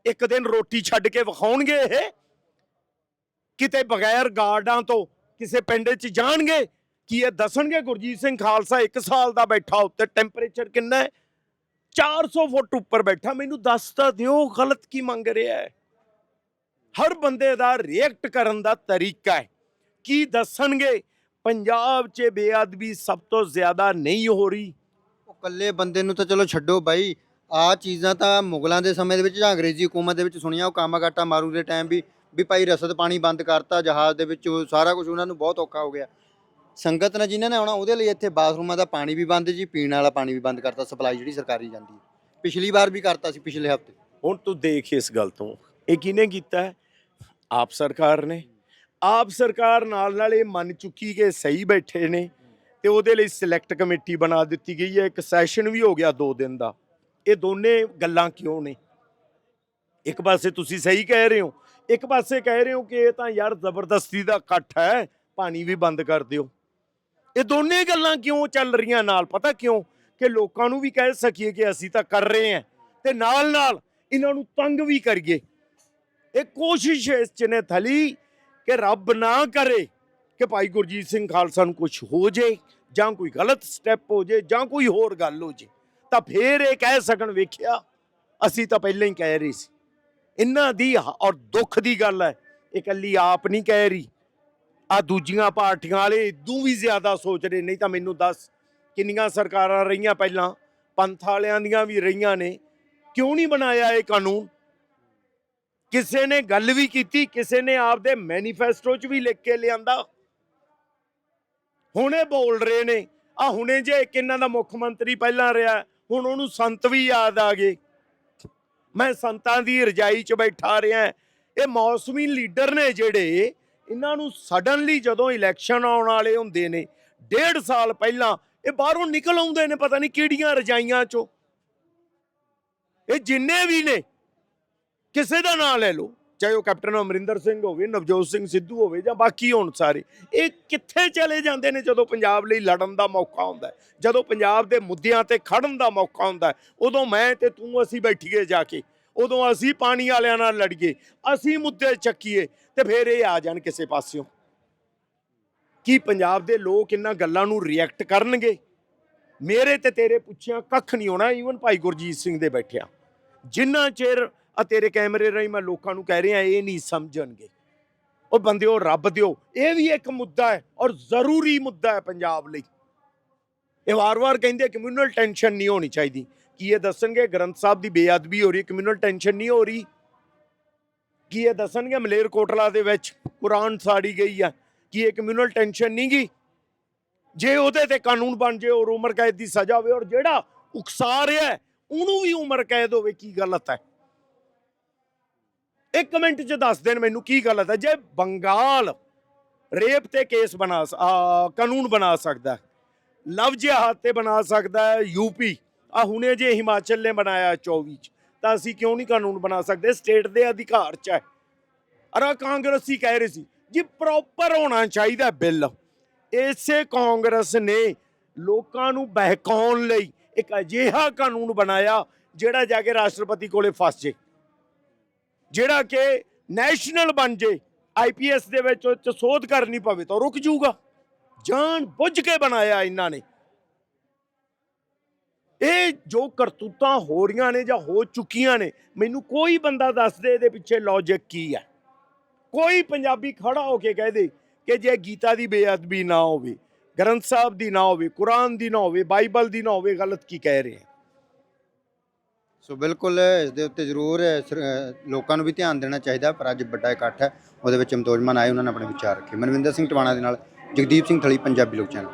ਇੱਕ ਦਿਨ ਰੋਟੀ ਛੱਡ ਕੇ ਵਿਖਾਉਣਗੇ ਇਹ, ਕਿਤੇ ਬਗੈਰ ਗਾਰਡਾਂ ਤੋਂ ਕਿਸੇ ਪਿੰਡ 'ਚ ਜਾਣਗੇ, ਕੀ ਇਹ ਦੱਸਣਗੇ? ਗੁਰਜੀਤ ਸਿੰਘ ਖਾਲਸਾ 1 ਸਾਲ ਦਾ ਬੈਠਾ ਉੱਤੇ ਟੈਂਪਰੇਚਰ ਕਿੰਨਾ ਹੈ? 400 ਫੁੱਟ ਉੱਪਰ ਬੈਠਾ, ਮੈਨੂੰ ਦੱਸ ਤਾਂ ਦਿਓ, ਗਲਤ ਕੀ ਮੰਗ ਰਿਹਾ ਹੈ? ਹਰ ਬੰਦੇ ਦਾ ਰਿਐਕਟ ਕਰਨ ਦਾ ਤਰੀਕਾ ਹੈ। ਕੀ ਦੱਸਣਗੇ? ਪੰਜਾਬ 'ਚ ਬੇਅਦਬੀ ਸਭ ਤੋਂ ਜ਼ਿਆਦਾ ਨਹੀਂ ਹੋ ਰਹੀ। ਉਹ ਇਕੱਲੇ ਬੰਦੇ ਨੂੰ ਤਾਂ ਚਲੋ ਛੱਡੋ ਬਾਈ। ਆ ਚੀਜ਼ਾਂ ਤਾਂ ਮੁਗਲਾਂ ਦੇ ਸਮੇਂ ਦੇ ਵਿੱਚ ਜਾਂ ਅੰਗਰੇਜ਼ੀ ਹਕੂਮਤ ਦੇ ਵਿੱਚ ਸੁਣੀਆਂ ਉਹ ਕਾਮਾਗਾਟਾ ਮਾਰੂ ਦੇ ਟਾਈਮ ਵੀ ਵੀ ਭਾਈ ਰਸਦ ਪਾਣੀ ਬੰਦ ਕਰਤਾ ਜਹਾਜ਼ ਦੇ ਵਿੱਚ ਉਹ ਸਾਰਾ ਕੁਝ ਉਹਨਾਂ ਨੂੰ ਬਹੁਤ ਔਖਾ ਹੋ ਗਿਆ। ਸੰਗਤ ਨੇ ਜਿਨ੍ਹਾਂ ਨੇ ਆਉਣਾ ਉਹਦੇ ਲਈ ਇੱਥੇ ਬਾਥਰੂਮਾਂ ਦਾ ਪਾਣੀ ਵੀ ਬੰਦ ਜੀ ਪੀਣ ਵਾਲਾ ਪਾਣੀ ਵੀ ਬੰਦ ਕਰਤਾ ਸਪਲਾਈ ਜਿਹੜੀ ਸਰਕਾਰੀ ਜਾਂਦੀ ਹੈ। ਪਿਛਲੀ ਵਾਰ ਵੀ ਕਰਤਾ ਸੀ ਪਿਛਲੇ ਹਫ਼ਤੇ। ਹੁਣ ਤੂੰ ਦੇਖ ਇਸ ਗੱਲ ਤੋਂ। ਇਹ ਕਿਹਨੇ ਕੀਤਾ ਹੈ? ਆਪ ਸਰਕਾਰ ਨੇ। ਆਪ ਸਰਕਾਰ ਨਾਲ ਨਾਲ ਇਹ ਮੰਨ ਚੁੱਕੀ ਕਿ ਸਹੀ ਬੈਠੇ ਨੇ ਤੇ ਉਹਦੇ ਲਈ ਸਿਲੈਕਟ ਕਮੇਟੀ ਬਣਾ ਦਿੱਤੀ ਗਈ ਹੈ। ਇੱਕ ਸੈਸ਼ਨ ਵੀ ਹੋ ਗਿਆ 2 ਦਿਨ ਦਾ। ਇਹ ਦੋਨੇ ਗੱਲਾਂ ਕਿਉਂ ਨੇ? ਇੱਕ ਪਾਸੇ ਤੁਸੀਂ ਸਹੀ ਕਹਿ ਰਹੇ ਹੋ, ਇੱਕ ਪਾਸੇ ਕਹਿ ਰਹੇ ਹੋ ਕਿ ਇਹ ਤਾਂ ਯਾਰ ਜ਼ਬਰਦਸਤੀ ਦਾ ਇਕੱਠ ਹੈ, ਪਾਣੀ ਵੀ ਬੰਦ ਕਰ ਦਿਓ। ਇਹ ਦੋਨੇ ਗੱਲਾਂ ਕਿਉਂ ਚੱਲ ਰਹੀਆਂ ਨਾਲ? ਪਤਾ ਕਿਉਂ ਕਿ ਲੋਕਾਂ ਨੂੰ ਵੀ ਕਹਿ ਸਕੀਏ ਕਿ ਅਸੀਂ ਤਾਂ ਕਰ ਰਹੇ ਹਾਂ ਤੇ ਨਾਲ ਨਾਲ ਇਹਨਾਂ ਨੂੰ ਤੰਗ ਵੀ ਕਰੀਏ। ਇਹ ਕੋਸ਼ਿਸ਼ ਇਸ ਚ ਨੇ ਥਲੀ ਕਿ ਰੱਬ ਨਾ ਕਰੇ ਕਿ ਭਾਈ ਗੁਰਜੀਤ ਸਿੰਘ ਖਾਲਸਾ ਨੂੰ ਕੁਝ ਹੋ ਜੇ ਜਾਂ ਕੋਈ ਗਲਤ ਸਟੈਪ ਹੋ ਜੇ ਜਾਂ ਕੋਈ ਹੋਰ ਗੱਲ ਹੋ ਜੇ, ਤਾਂ ਫੇਰ ਇਹ ਕਹਿ ਸਕਣ, ਵੇਖਿਆ, ਅਸੀਂ ਤਾਂ ਪਹਿਲਾਂ ਹੀ ਕਹਿ ਰਹੇ ਸੀ। ਇਹਨਾਂ ਦੀ ਔਰ ਦੁੱਖ ਦੀ ਗੱਲ ਹੈ, ਇਹ ਇਕੱਲੀ ਆਪ ਨਹੀਂ ਕਹਿ ਰਹੀ। ਆ ਦੂਜੀਆਂ ਪਾਰਟੀਆਂ ਵਾਲੇ ਇਦੋਂ ਵੀ ਜ਼ਿਆਦਾ ਸੋਚ ਰਹੇ, ਨਹੀਂ ਤਾਂ ਮੈਨੂੰ ਦੱਸ, ਕਿੰਨੀਆਂ ਸਰਕਾਰਾਂ ਰਹੀਆਂ ਪਹਿਲਾਂ? ਪੰਥ ਵਾਲਿਆਂ ਦੀਆਂ ਵੀ ਰਹੀਆਂ ਨੇ। ਕਿਉਂ ਨਹੀਂ ਬਣਾਇਆ ਇਹ ਕਾਨੂੰਨ? ਕਿਸੇ ਨੇ ਗੱਲ ਵੀ ਕੀਤੀ, ਕਿਸੇ ਨੇ ਆਪਦੇ ਮੈਨੀਫੈਸਟੋ 'ਚ ਵੀ ਲਿਖ ਕੇ ਲਿਆਂਦਾ। ਹੁਣੇ ਬੋਲ ਰਹੇ ਨੇ, ਆ ਹੁਣੇ ਜੇ ਇੱਕ ਇਹਨਾਂ ਦਾ ਮੁੱਖ ਮੰਤਰੀ ਪਹਿਲਾਂ ਰਿਹਾ, ਹੁਣ ਉਹਨੂੰ ਸੰਤ ਵੀ ਯਾਦ ਆ ਗਏ। ਮੈਂ ਸੰਤਾਂ ਦੀ ਰਜਾਈ 'ਚ ਬੈਠਾ ਰਿਹਾ, ਇਹ ਮੌਸਮੀ ਲੀਡਰ ਨੇ ਜਿਹੜੇ, ਇਹਨਾਂ ਨੂੰ ਸਡਨਲੀ ਜਦੋਂ ਇਲੈਕਸ਼ਨ ਆਉਣ ਵਾਲੇ ਹੁੰਦੇ ਨੇ, ਡੇਢ ਸਾਲ ਪਹਿਲਾਂ, ਇਹ ਬਾਹਰੋਂ ਨਿਕਲ ਆਉਂਦੇ ਨੇ, ਪਤਾ ਨਹੀਂ ਕਿਹੜੀਆਂ ਰਜਾਈਆਂ 'ਚੋਂ। ਇਹ ਜਿੰਨੇ ਵੀ ਨੇ ਕਿਸੇ ਦਾ ਨਾਂ ਲੈ ਲਓ, ਚਾਹੇ ਉਹ ਕੈਪਟਨ ਅਮਰਿੰਦਰ ਸਿੰਘ ਹੋਵੇ, ਨਵਜੋਤ ਸਿੰਘ ਸਿੱਧੂ ਹੋਵੇ ਜਾਂ ਬਾਕੀ ਹੋਣ ਸਾਰੇ, ਇਹ ਕਿੱਥੇ ਚਲੇ ਜਾਂਦੇ ਨੇ ਜਦੋਂ ਪੰਜਾਬ ਲਈ ਲੜਨ ਦਾ ਮੌਕਾ ਹੁੰਦਾ ਜਦੋਂ ਪੰਜਾਬ ਦੇ ਮੁੱਦਿਆਂ ਤੇ ਖੜਨ ਦਾ ਮੌਕਾ ਹੁੰਦਾ ਉਦੋਂ ਮੈਂ ਤੇ ਤੂੰ ਅਸੀਂ ਬੈਠੀਏ ਜਾ ਕੇ, ਉਦੋਂ ਅਸੀਂ ਪਾਣੀ ਵਾਲਿਆਂ ਨਾਲ ਲੜੀਏ, ਅਸੀਂ ਮੁੱਦੇ ਚੱਕੀਏ ਤੇ ਫਿਰ ਇਹ ਆ ਜਾਣ ਕਿਸੇ ਪਾਸਿਓਂ। ਕੀ ਪੰਜਾਬ ਦੇ ਲੋਕ ਇਹਨਾਂ ਗੱਲਾਂ ਨੂੰ ਰਿਐਕਟ ਕਰਨਗੇ? ਮੇਰੇ ਤੇ ਤੇਰੇ ਪੁੱਛਿਆ ਕੱਖ ਨਹੀਂ ਹੋਣਾ ਈਵਨ ਭਾਈ ਗੁਰਜੀਤ ਸਿੰਘ ਦੇ ਬੈਠਿਆ। ਜਿੰਨਾ ਚਿਰ ਆ ਤੇਰੇ ਕੈਮਰੇ ਰਾਹੀਂ ਮੈਂ ਲੋਕਾਂ ਨੂੰ ਕਹਿ ਰਿਹਾ, ਇਹ ਨਹੀਂ ਸਮਝਣਗੇ। ਉਹ ਬੰਦਿਓ ਰੱਬ ਦਿਓ। ਇਹ ਵੀ ਇੱਕ ਮੁੱਦਾ ਹੈ ਔਰ ਜ਼ਰੂਰੀ ਮੁੱਦਾ ਹੈ ਪੰਜਾਬ ਲਈ। ਇਹ ਵਾਰ-ਵਾਰ ਕਹਿੰਦੇ ਕਮਿਊਨਲ ਟੈਨਸ਼ਨ ਨਹੀਂ ਹੋਣੀ ਚਾਹੀਦੀ। ਕੀ ਇਹ ਦੱਸਣਗੇ? ਗ੍ਰੰਥ ਸਾਹਿਬ ਦੀ ਬੇਅਦਬੀ ਹੋ ਰਹੀ ਕਮਿਊਨਲ ਟੈਨਸ਼ਨ ਨਹੀਂ ਹੋ ਰਹੀ। ਕੀ ਇਹ ਦੱਸਣਗੇ? ਮਲੇਰਕੋਟਲਾ ਦੇ ਵਿੱਚ ਕੁਰਾਨ ਸਾੜੀ ਗਈ ਆ। ਕੀ ਇਹ ਕਮਿਊਨਲ ਟੈਨਸ਼ਨ ਨਹੀਂ ਗਈ ਜੇ ਉਹਦੇ ਤੇ ਕਾਨੂੰਨ ਬਣ ਜੇ, ਔਰ ਉਮਰ ਕੈਦ ਦੀ ਸਜ਼ਾ ਹੋਵੇ, ਔਰ ਜਿਹੜਾ ਉਕਸਾ ਰਿਹਾ ਉਹਨੂੰ ਵੀ ਉਮਰ ਕੈਦ ਹੋਵੇ, ਕੀ ਗਲਤ ਹੈ? ਇੱਕ ਮਿੰਟ ਚ ਦੱਸ ਦੇਣ ਮੈਨੂੰ ਕੀ ਗੱਲ ਹੈ ਜੇ ਬੰਗਾਲ ਰੇਪ ਤੇ ਕੇਸ ਬਣਾ ਕਾਨੂੰਨ ਬਣਾ ਸਕਦਾ ਹੈ, ਲਵ ਜਿਹਾਦ ਤੇ ਬਣਾ ਸਕਦਾ ਹੈ ਯੂਪੀ ਆ ਹੁਣੇ ਜੇ ਹਿਮਾਚਲ ਨੇ ਬਣਾਇਆ 24 ਚ ਤਾਂ ਅਸੀਂ ਕਿਉਂ ਨਹੀਂ ਕਾਨੂੰਨ ਬਣਾ ਸਕਦੇ ਸਟੇਟ ਦੇ ਅਧਿਕਾਰ ਚ ਹੈ। ਅਰਾ ਕਾਂਗਰਸੀ ਕਹਿ ਰਹੇ ਸੀ ਜੀ ਪ੍ਰੋਪਰ ਹੋਣਾ ਚਾਹੀਦਾ ਬਿੱਲ। ਇਸੇ ਕਾਂਗਰਸ ਨੇ ਲੋਕਾਂ ਨੂੰ ਬਹਿਕਾਉਣ ਲਈ ਇੱਕ ਅਜਿਹਾ ਕਾਨੂੰਨ ਬਣਾਇਆ ਜਿਹੜਾ ਜਾ ਕੇ ਰਾਸ਼ਟਰਪਤੀ ਕੋਲੇ ਫਸ ਜੇ। ਜਿਹੜਾ ਕਿ ਨੈਸ਼ਨਲ ਬਣ ਜੇ ਆਈਪੀਐਸ ਦੇ ਵਿੱਚ ਉਹ ਸੋਧ ਕਰਨੀ ਪਵੇ ਤਾਂ ਰੁਕ ਜਾਊਗਾ। ਜਾਣ ਬੁੱਝ ਕੇ ਬਣਾਇਆ ਇਹਨਾਂ ਨੇ। ਇਹ ਜੋ ਕਰਤੂਤਾਂ ਹੋ ਰਹੀਆਂ ਨੇ ਜਾਂ ਹੋ ਚੁੱਕੀਆਂ ਨੇ, ਮੈਨੂੰ ਕੋਈ ਬੰਦਾ ਦੱਸ ਦੇ ਇਹਦੇ ਪਿੱਛੇ ਲੌਜੀਕ ਕੀ ਹੈ। ਕੋਈ ਪੰਜਾਬੀ ਖੜਾ ਹੋ ਕੇ ਕਹਿ ਦੇ ਕਿ ਜੇ ਗੀਤਾ ਦੀ ਬੇਅਦਬੀ ਨਾ ਹੋਵੇ, ਗ੍ਰੰਥ ਸਾਹਿਬ ਦੀ ਨਾ ਹੋਵੇ, ਕੁਰਾਨ ਦੀ ਨਾ ਹੋਵੇ, ਬਾਈਬਲ ਦੀ ਨਾ ਹੋਵੇ, ਗਲਤ ਕੀ ਕਹਿ ਰਹੇ ਸੋ ਬਿਲਕੁਲ ਇਸ ਦੇ ਉੱਤੇ ਜ਼ਰੂਰ ਸਰ- ਅ, ਲੋਕਾਂ ਨੂੰ ਵੀ ਧਿਆਨ ਦੇਣਾ ਚਾਹੀਦਾ ਪਰ ਅੱਜ ਵੱਡਾ ਇਕੱਠ ਹੈ। ਉਹਦੇ ਵਿੱਚ ਮਤੋਜਮਾਨ ਆਏ ਉਹਨਾਂ ਨੇ ਆਪਣੇ ਵਿਚਾਰ ਰੱਖੇ। ਮਨਵਿੰਦਰ ਸਿੰਘ ਟਵਾਣਾ ਦੇ ਨਾਲ ਜਗਦੀਪ ਸਿੰਘ ਥਲੀ ਪੰਜਾਬੀ ਲੋਕ ਚੈਨਲ।